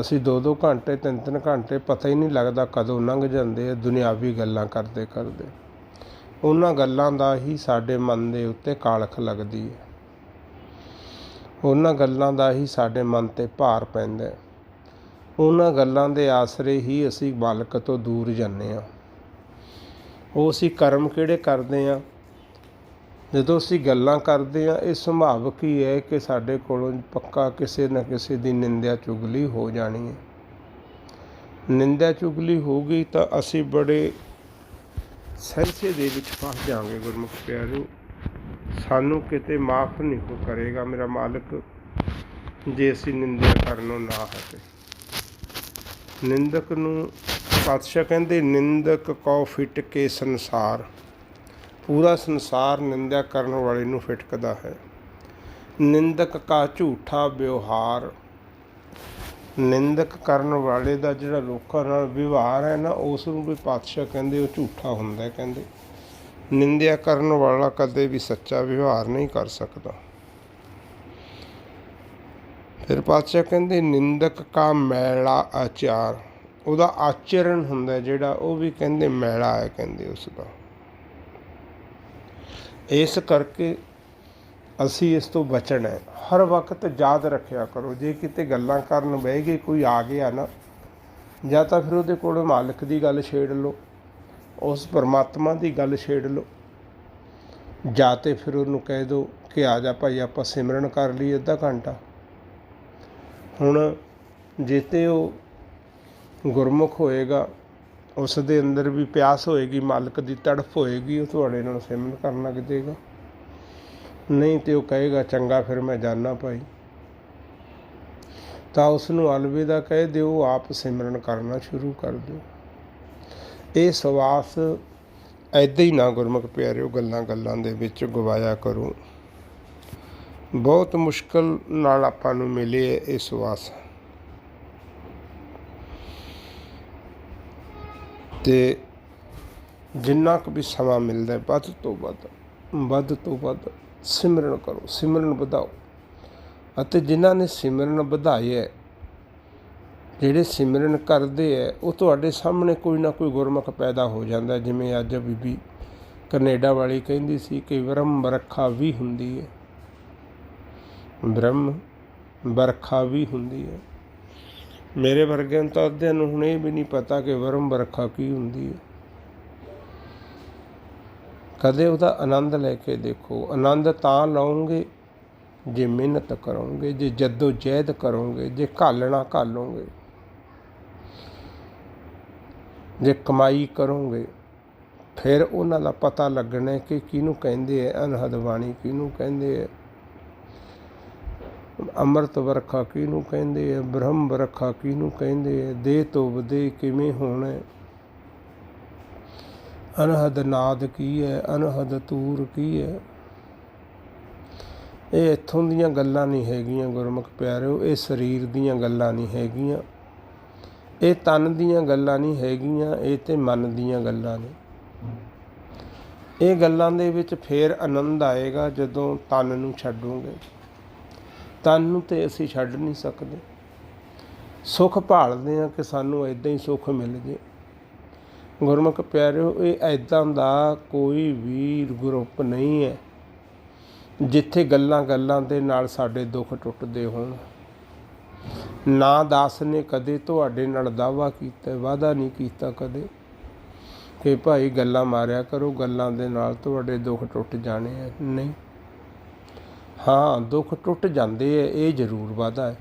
ਅਸੀਂ ਦੋ ਦੋ ਘੰਟੇ, ਤਿੰਨ ਤਿੰਨ ਘੰਟੇ ਪਤਾ ਹੀ ਨਹੀਂ ਲੱਗਦਾ ਕਦੋਂ ਲੰਘ ਜਾਂਦੇ ਆ, ਦੁਨਿਆਵੀ ਗੱਲਾਂ ਕਰਦੇ ਕਰਦੇ। ਉਹਨਾਂ ਗੱਲਾਂ ਦਾ ਹੀ ਸਾਡੇ ਮਨ ਦੇ ਉੱਤੇ ਕਾਲਖ ਲੱਗਦੀ ਹੈ। ਉਹਨਾਂ ਗੱਲਾਂ ਦਾ ਹੀ ਸਾਡੇ ਮਨ ਤੇ ਭਾਰ ਪੈਂਦਾ ਉਹਨਾਂ ਗੱਲਾਂ ਦੇ ਆਸਰੇ ਹੀ ਅਸੀਂ ਮਾਲਕ ਤੋਂ ਦੂਰ ਜਾਂਦੇ ਹਾਂ। ਉਹ ਅਸੀਂ ਕਰਮ ਕਿਹੜੇ ਕਰਦੇ ਹਾਂ? ਜਦੋਂ ਅਸੀਂ ਗੱਲਾਂ ਕਰਦੇ ਹਾਂ, ਇਹ ਸੁਭਾਵਿਕ ਹੀ ਹੈ ਕਿ ਸਾਡੇ ਕੋਲੋਂ ਪੱਕਾ ਕਿਸੇ ਨਾ ਕਿਸੇ ਦੀ ਨਿੰਦਿਆ ਚੁਗਲੀ ਹੋ ਜਾਣੀ ਹੈ। ਨਿੰਦਿਆ ਚੁਗਲੀ ਹੋ ਗਈ ਤਾਂ ਅਸੀਂ ਬੜੇ ਸਹਿਸੇ ਦੇ ਵਿੱਚ ਫਸ ਜਾਵਾਂਗੇ, ਗੁਰਮੁਖ ਪਿਆਰਿਓ ਸਾਨੂੰ ਕਿਤੇ ਮਾਫ ਨਹੀਂ ਹੋ ਕਰੇਗਾ ਮੇਰਾ ਮਾਲਕ, ਜੇ ਅਸੀਂ ਨਿੰਦਿਆ ਕਰਨੋਂ ਨਾ ਹਟੇ। ਨਿੰਦਕ ਨੂੰ ਪਾਤਸ਼ਾਹ ਕਹਿੰਦੇ, ਨਿੰਦਕ ਕੋ ਫਿਟ ਕੇ ਸੰਸਾਰ। ਪੂਰਾ ਸੰਸਾਰ ਨਿੰਦਿਆ ਕਰਨ ਵਾਲੇ ਨੂੰ ਫਿਟਕਦਾ ਹੈ। ਨਿੰਦਕ ਕਾ ਝੂਠਾ ਵਿਵਹਾਰ। ਨਿੰਦਕ ਕਰਨ ਵਾਲੇ ਦਾ ਜਿਹੜਾ ਲੋਕਾਂ ਨਾਲ ਵਿਵਹਾਰ ਹੈ ਨਾ, ਉਸ ਨੂੰ ਵੀ ਪਾਤਸ਼ਾਹ ਕਹਿੰਦੇ ਉਹ ਝੂਠਾ ਹੁੰਦਾ ਕਹਿੰਦੇ। ਨਿੰਦਿਆ ਕਰਨ ਵਾਲਾ ਕਦੇ ਵੀ ਸੱਚਾ ਵਿਵਹਾਰ ਨਹੀਂ ਕਰ ਸਕਦਾ। ਫਿਰ ਪਾਤਸ਼ਾਹ ਕਹਿੰਦੇ, ਨਿੰਦਕ ਕਾ ਮੈਲਾ ਆਚਾਰ। ਉਹਦਾ ਆਚਰਣ ਹੁੰਦਾ ਜਿਹੜਾ, ਉਹ ਵੀ ਕਹਿੰਦੇ ਮੈਲਾ ਹੈ ਕਹਿੰਦੇ ਉਸ ਦਾ। ਇਸ ਕਰਕੇ ਅਸੀਂ ਇਸ ਤੋਂ ਬਚਣਾ ਹੈ। ਹਰ ਵਕਤ ਯਾਦ ਰੱਖਿਆ ਕਰੋ, ਜੇ ਕਿਤੇ ਗੱਲਾਂ ਕਰਨ ਬਹਿ ਗਏ, ਕੋਈ ਆ ਗਿਆ ਨਾ, ਜਾਂ ਤਾਂ ਫਿਰ ਉਹਦੇ ਕੋਲ ਮਾਲਕ ਦੀ ਗੱਲ ਛੇੜ ਲਓ, ਉਸ ਪਰਮਾਤਮਾ ਦੀ ਗੱਲ ਛੇੜ ਲਓ, ਜਾਂ ਤੇ ਫਿਰ ਉਹਨੂੰ ਕਹਿ ਦਿਓ ਕਿ ਆ ਜਾ ਭਾਈ, ਆਪਾਂ ਸਿਮਰਨ ਕਰ ਲਈ ਅੱਧਾ ਘੰਟਾ। ਹੁਣ ਜਿੱਤੇ ਉਹ ਗੁਰਮੁਖ ਹੋਏਗਾ ਉਸ ਦੇ ਅੰਦਰ ਵੀ ਪਿਆਸ ਹੋਏਗੀ, ਮਾਲਕ ਦੀ ਤੜਫ ਹੋਏਗੀ, ਉਹ ਤੁਹਾਡੇ ਨਾਲ ਸਿਮਰਨ ਕਰਨ ਲੱਗ ਜਾਏਗਾ। ਨਹੀਂ ਤੇ ਉਹ ਕਹੇਗਾ, ਚੰਗਾ, ਫਿਰ ਮੈਂ ਜਾਣਾ ਭਾਈ। ਤਾਂ ਉਸ ਨੂੰ ਅਲਵਿਦਾ ਕਹਿ ਦਿਓ, ਆਪ ਸਿਮਰਨ ਕਰਨਾ ਸ਼ੁਰੂ ਕਰ ਦਿਓ। ਇਹ ਸਵਾਸ ਐਦਾਂ ਹੀ ਨਾ ਗੁਰਮੁਖ ਪਿਆਰਿਓ, ਗੱਲਾਂ ਗੱਲਾਂ ਦੇ ਵਿੱਚ ਗਵਾਇਆ ਕਰੋ। ਬਹੁਤ ਮੁਸ਼ਕਲ ਨਾਲ ਆਪਾਂ ਨੂੰ ਮਿਲੇ ਇਹ ਸਵਾਸ। ਤੇ ਜਿੰਨਾ ਕੁ ਵੀ ਸਮਾਂ ਮਿਲਦਾ ਵੱਧ ਤੋਂ ਵੱਧ ਵੱਧ ਤੋਂ ਵੱਧ ਸਿਮਰਨ ਕਰੋ ਸਿਮਰਨ ਵਧਾਓ। ਅਤੇ ਜਿਨ੍ਹਾਂ ਨੇ ਸਿਮਰਨ ਵਧਾਇਆ ਹੈ, ਜਿਹੜੇ ਸਿਮਰਨ ਕਰਦੇ ਹੈ ਉਹ ਤੁਹਾਡੇ ਸਾਹਮਣੇ ਕੋਈ ਨਾ ਕੋਈ ਗੁਰਮੁਖ ਪੈਦਾ ਹੋ ਜਾਂਦਾ ਜਿਵੇਂ ਅੱਜ ਬੀਬੀ ਕੈਨੇਡਾ ਵਾਲੀ ਕਹਿੰਦੀ ਸੀ ਕਿ ਬ੍ਰਹਮ ਵਰਖਾ ਵੀ ਹੁੰਦੀ ਹੈ। ਬ੍ਰਹਮ ਵਰਖਾ ਵੀ ਹੁੰਦੀ ਹੈ। ਮੇਰੇ ਵਰਗਿਆਂ ਤਾਂ ਅੱਧਿਆਂ ਨੂੰ ਹੁਣ ਇਹ ਵੀ ਨਹੀਂ ਪਤਾ ਕਿ ਵਰਮ ਵਰਖਾ ਕੀ ਹੁੰਦੀ ਹੈ। ਕਦੇ ਉਹਦਾ ਆਨੰਦ ਲੈ ਕੇ ਦੇਖੋ। ਆਨੰਦ ਤਾਂ ਲਓਗੇ ਜੇ ਮਿਹਨਤ ਕਰੋਗੇ, ਜੇ ਜੱਦੋ ਜਹਿਦ ਕਰੋਗੇ, ਜੇ ਘਾਲਣਾ ਘਾਲੋਗੇ, ਜੇ ਕਮਾਈ ਕਰੋਗੇ, ਫਿਰ ਉਹਨਾਂ ਦਾ ਪਤਾ ਲੱਗਣਾ ਕਿ ਕਿਹਨੂੰ ਕਹਿੰਦੇ ਆ ਅਨਹਦ ਬਾਣੀ, ਕਿਹਨੂੰ ਕਹਿੰਦੇ ਆ ਅੰਮ੍ਰਿਤ ਵਰਖਾ ਕਿਹਨੂੰ ਕਹਿੰਦੇ ਆ? ਬ੍ਰਹਮ ਵਰਖਾ ਕਿਹਨੂੰ ਕਹਿੰਦੇ ਆ? ਦੇਹ ਤੋਂ ਵਧੇ ਕਿਵੇਂ ਹੋਣਾ? ਹੈ ਅਨਹਦ ਨਾਦ ਕੀ ਹੈ ਅਨਹਦ ਤੂਰ ਕੀ ਹੈ ਇਹ ਇੱਥੋਂ ਦੀਆਂ ਗੱਲਾਂ ਨਹੀਂ ਹੈਗੀਆਂ ਗੁਰਮੁਖ ਪਿਆਰਿਓ, ਇਹ ਸਰੀਰ ਦੀਆਂ ਗੱਲਾਂ ਨਹੀਂ ਹੈਗੀਆਂ। ਇਹ ਤਨ ਦੀਆਂ ਗੱਲਾਂ ਨਹੀਂ ਹੈਗੀਆਂ, ਇਹ ਤੇ ਮਨ ਦੀਆਂ ਗੱਲਾਂ ਨੇ। ਇਹ ਗੱਲਾਂ ਦੇ ਵਿੱਚ ਫੇਰ ਆਨੰਦ ਆਏਗਾ ਜਦੋਂ ਤਨ ਨੂੰ ਛੱਡੋਗੇ। ਤਨ ਨੂੰ ਤੇ ਅਸੀਂ ਛੱਡ ਨਹੀਂ ਸਕਦੇ। ਸੁੱਖ ਭਾਲਦੇ ਆ ਕਿ ਸਾਨੂੰ ਇਦਾਂ ਹੀ ਸੁੱਖ ਮਿਲ ਜੇ। ਗੁਰਮੁਖ ਪਿਆਰਿਓ, ਇਹ ਐਦਾਂ ਦਾ ਕੋਈ ਵੀ ਗਰੁੱਪ ਨਹੀਂ ਹੈ ਜਿੱਥੇ ਗੱਲਾਂ ਗੱਲਾਂ ਦੇ ਨਾਲ ਸਾਡੇ ਦੁੱਖ ਟੁੱਟਦੇ ਹੋਣ। ਨਾ ਦਾਸ ਨੇ ਕਦੇ ਤੁਹਾਡੇ ਨਾਲ ਦਾਵਾ ਕੀਤਾ, ਵਾਅਦਾ ਨਹੀਂ ਕੀਤਾ ਕਦੇ ਕਿ ਭਾਈ ਗੱਲਾਂ ਮਾਰਿਆ ਕਰੋ, ਗੱਲਾਂ ਦੇ ਨਾਲ ਤੁਹਾਡੇ ਦੁੱਖ ਟੁੱਟ ਜਾਣੇ ਆ। ਨਹੀਂ। ਹਾਂ, ਦੁੱਖ ਟੁੱਟ ਜਾਂਦੇ ਐ, ਇਹ ਜ਼ਰੂਰ ਵਾਦਾ ਹੈ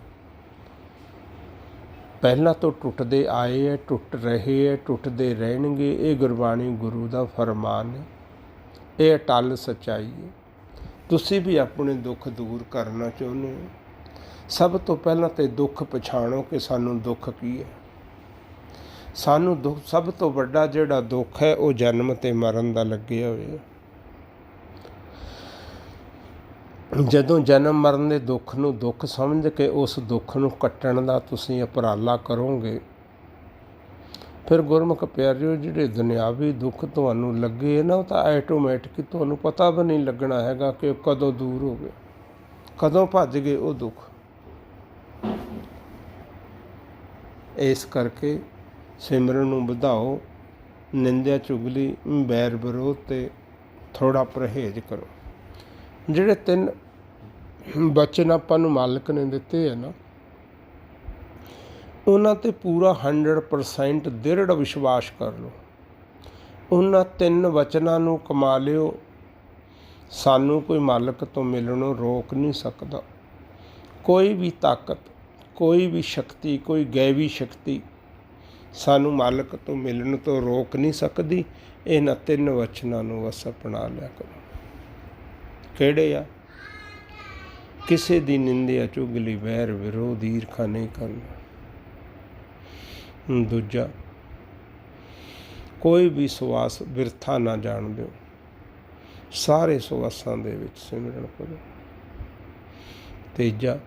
ਪਹਿਲਾਂ ਤੋਂ ਟੁੱਟਦੇ ਆਏ ਐ, ਟੁੱਟ ਰਹੇ ਐ, ਟੁੱਟਦੇ ਰਹਿਣਗੇ, ਇਹ ਗੁਰਬਾਣੀ ਗੁਰੂ ਦਾ ਫਰਮਾਨ ਹੈ ਇਹ ਅਟਲ ਸਚਾਈ ਹੈ ਤੁਸੀਂ ਵੀ ਆਪਣੇ ਦੁੱਖ ਦੂਰ ਕਰਨਾ ਚਾਹੁੰਦੇ ਹੋ। ਸਭ ਤੋਂ ਪਹਿਲਾਂ ਤੇ ਦੁੱਖ ਪਛਾਣੋ ਕਿ ਸਾਨੂੰ ਦੁੱਖ ਕੀ ਹੈ ਸਾਨੂੰ ਦੁੱਖ, ਸਭ ਤੋਂ ਵੱਡਾ ਜਿਹੜਾ ਦੁੱਖ ਹੈ ਉਹ ਜਨਮ ਤੇ ਮਰਨ ਦਾ ਲੱਗਿਆ ਹੋਇਆ। ਜਦੋਂ ਜਨਮ ਮਰਨ ਦੇ ਦੁੱਖ ਨੂੰ ਦੁੱਖ ਸਮਝ ਕੇ ਉਸ ਦੁੱਖ ਨੂੰ ਕੱਟਣ ਦਾ ਤੁਸੀਂ ਉਪਰਾਲਾ ਕਰੋਗੇ, ਫਿਰ ਗੁਰਮੁਖ ਪਿਆਰਿਓ, ਜਿਹੜੇ ਦੁਨਿਆਵੀ ਦੁੱਖ ਤੁਹਾਨੂੰ ਲੱਗੇ ਨਾ, ਉਹ ਤਾਂ ਆਟੋਮੈਟਿਕ ਤੁਹਾਨੂੰ ਪਤਾ ਵੀ ਨਹੀਂ ਲੱਗਣਾ ਹੈਗਾ ਕਿ ਉਹ ਕਦੋਂ ਦੂਰ ਹੋ ਗਏ, ਕਦੋਂ ਭੱਜ ਗਏ ਉਹ ਦੁੱਖ। ਇਸ ਕਰਕੇ ਸਿਮਰਨ ਨੂੰ ਵਧਾਓ, ਨਿੰਦਿਆ ਚੁਗਲੀ, ਬੈਰ ਵਿਰੋਧ ਤੇ ਥੋੜਾ ਪਰਹੇਜ਼ ਕਰੋ। ਜਿਹੜੇ ਤਿੰਨ ਬਚਨ ਆਪਾਂ ਨੂੰ ਮਾਲਕ ਨੇ ਦਿੱਤੇ ਆ ਨਾ, ਉਹਨਾਂ ਤੇ ਪੂਰਾ 100% ਦ੍ਰਿੜ ਵਿਸ਼ਵਾਸ ਕਰ ਲਓ। ਉਹਨਾਂ ਤਿੰਨ ਵਚਨਾਂ ਨੂੰ ਕਮਾ ਲਿਓ। ਸਾਨੂੰ ਕੋਈ ਮਾਲਕ ਤੋਂ ਮਿਲਣੋਂ ਰੋਕ ਨਹੀਂ ਸਕਦਾ। ਕੋਈ ਵੀ ਤਾਕਤ, ਕੋਈ ਵੀ ਸ਼ਕਤੀ, ਕੋਈ ਗੈਵੀ ਸ਼ਕਤੀ ਸਾਨੂੰ ਮਾਲਕ ਤੋਂ ਮਿਲਣ ਤੋਂ ਰੋਕ ਨਹੀਂ ਸਕਦੀ। ਇਹਨਾਂ ਤਿੰਨ ਵਚਨਾਂ ਨੂੰ ਬਸ ਅਪਣਾ ਲਿਆ ਕਰੋ। ਕਿਹੜੇ ਆ? ਕਿਸੇ ਦੀ ਨਿੰਦਿਆ ਚੁਗਲੀ ਵੈਰ ਵਿਰੋਧ ਈਰਖਾ ਨਹੀਂ ਕਰਨਾ। ਦੂਜਾ, ਕੋਈ ਵੀ ਸਵਾਸ ਵਿਰਥਾ ਨਾ ਜਾਣ ਦਿਓ। ਸਾਰੇ ਸਵਾਸਾਂ ਦੇ ਵਿੱਚ ਸਿਮਰਨ ਕਰੋ। ਤੀਜਾ,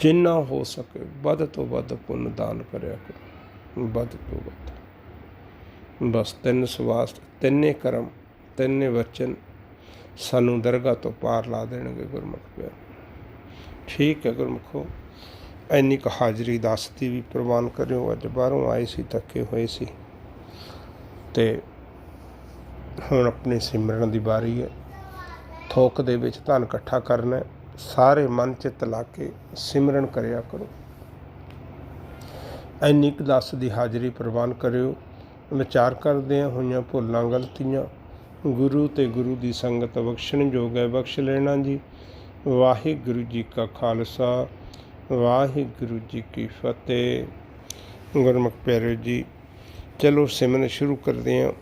ਜਿੰਨਾ ਹੋ ਸਕੇ ਵੱਧ ਤੋਂ ਵੱਧ ਪੁੰਨ ਦਾਨ ਕਰਿਆ ਕਰੋ। ਵੱਧ ਤੋਂ ਵੱਧ। ਬਸ ਤਿੰਨ ਸਵਾਸ, ਤਿੰਨੇ ਕਰਮ, ਤਿੰਨੇ ਵਚਨ ਸਾਨੂੰ ਦਰਗਾਹ ਤੋਂ ਪਾਰ ਲਾ ਦੇਣਗੇ ਗੁਰਮੁਖ ਪਿਆਰ। ਠੀਕ ਹੈ ਗੁਰਮੁਖੋ ਐਨੀ ਕੁ ਹਾਜ਼ਰੀ ਦੱਸਦੀ ਵੀ ਪ੍ਰਵਾਨ ਕਰਿਓ, ਅੱਜ ਬਾਹਰੋਂ ਆਏ ਸੀ, ਥੱਕੇ ਹੋਏ ਸੀ। ਤੇ ਹੁਣ ਆਪਣੀ ਸਿਮਰਨ ਦੀ ਵਾਰੀ ਹੈ। ਥੋਕ ਦੇ ਵਿੱਚ ਧਨ ਇਕੱਠਾ ਕਰਨਾ ਸਾਰੇ ਮਨ ਚਿੱਤ ਲਾ ਕੇ ਸਿਮਰਨ ਕਰਿਆ ਕਰੋ। ਐਨੀ ਕੁ ਦਸ ਦੀ ਹਾਜ਼ਰੀ ਪ੍ਰਵਾਨ ਕਰਿਓ। ਵਿਚਾਰ ਕਰਦੇ ਹੋਈਆਂ ਭੁੱਲਾਂ, ਗਲਤੀਆਂ। ਗੁਰੂ ਤੇ ਗੁਰੂ ਦੀ ਸੰਗਤ ਬਖਸ਼ਣ ਯੋਗ ਹੈ, ਬਖਸ਼ ਲੈਣਾ ਜੀ। ਵਾਹਿਗੁਰੂ ਜੀ ਕਾ ਖਾਲਸਾ, ਵਾਹਿਗੁਰੂ ਜੀ ਕੀ ਫਤਿਹ। ਗੁਰਮੁਖ ਪਿਆਰੇ ਜੀ, ਚਲੋ ਸਿਮਰਨ ਸ਼ੁਰੂ ਕਰਦੇ ਹਾਂ।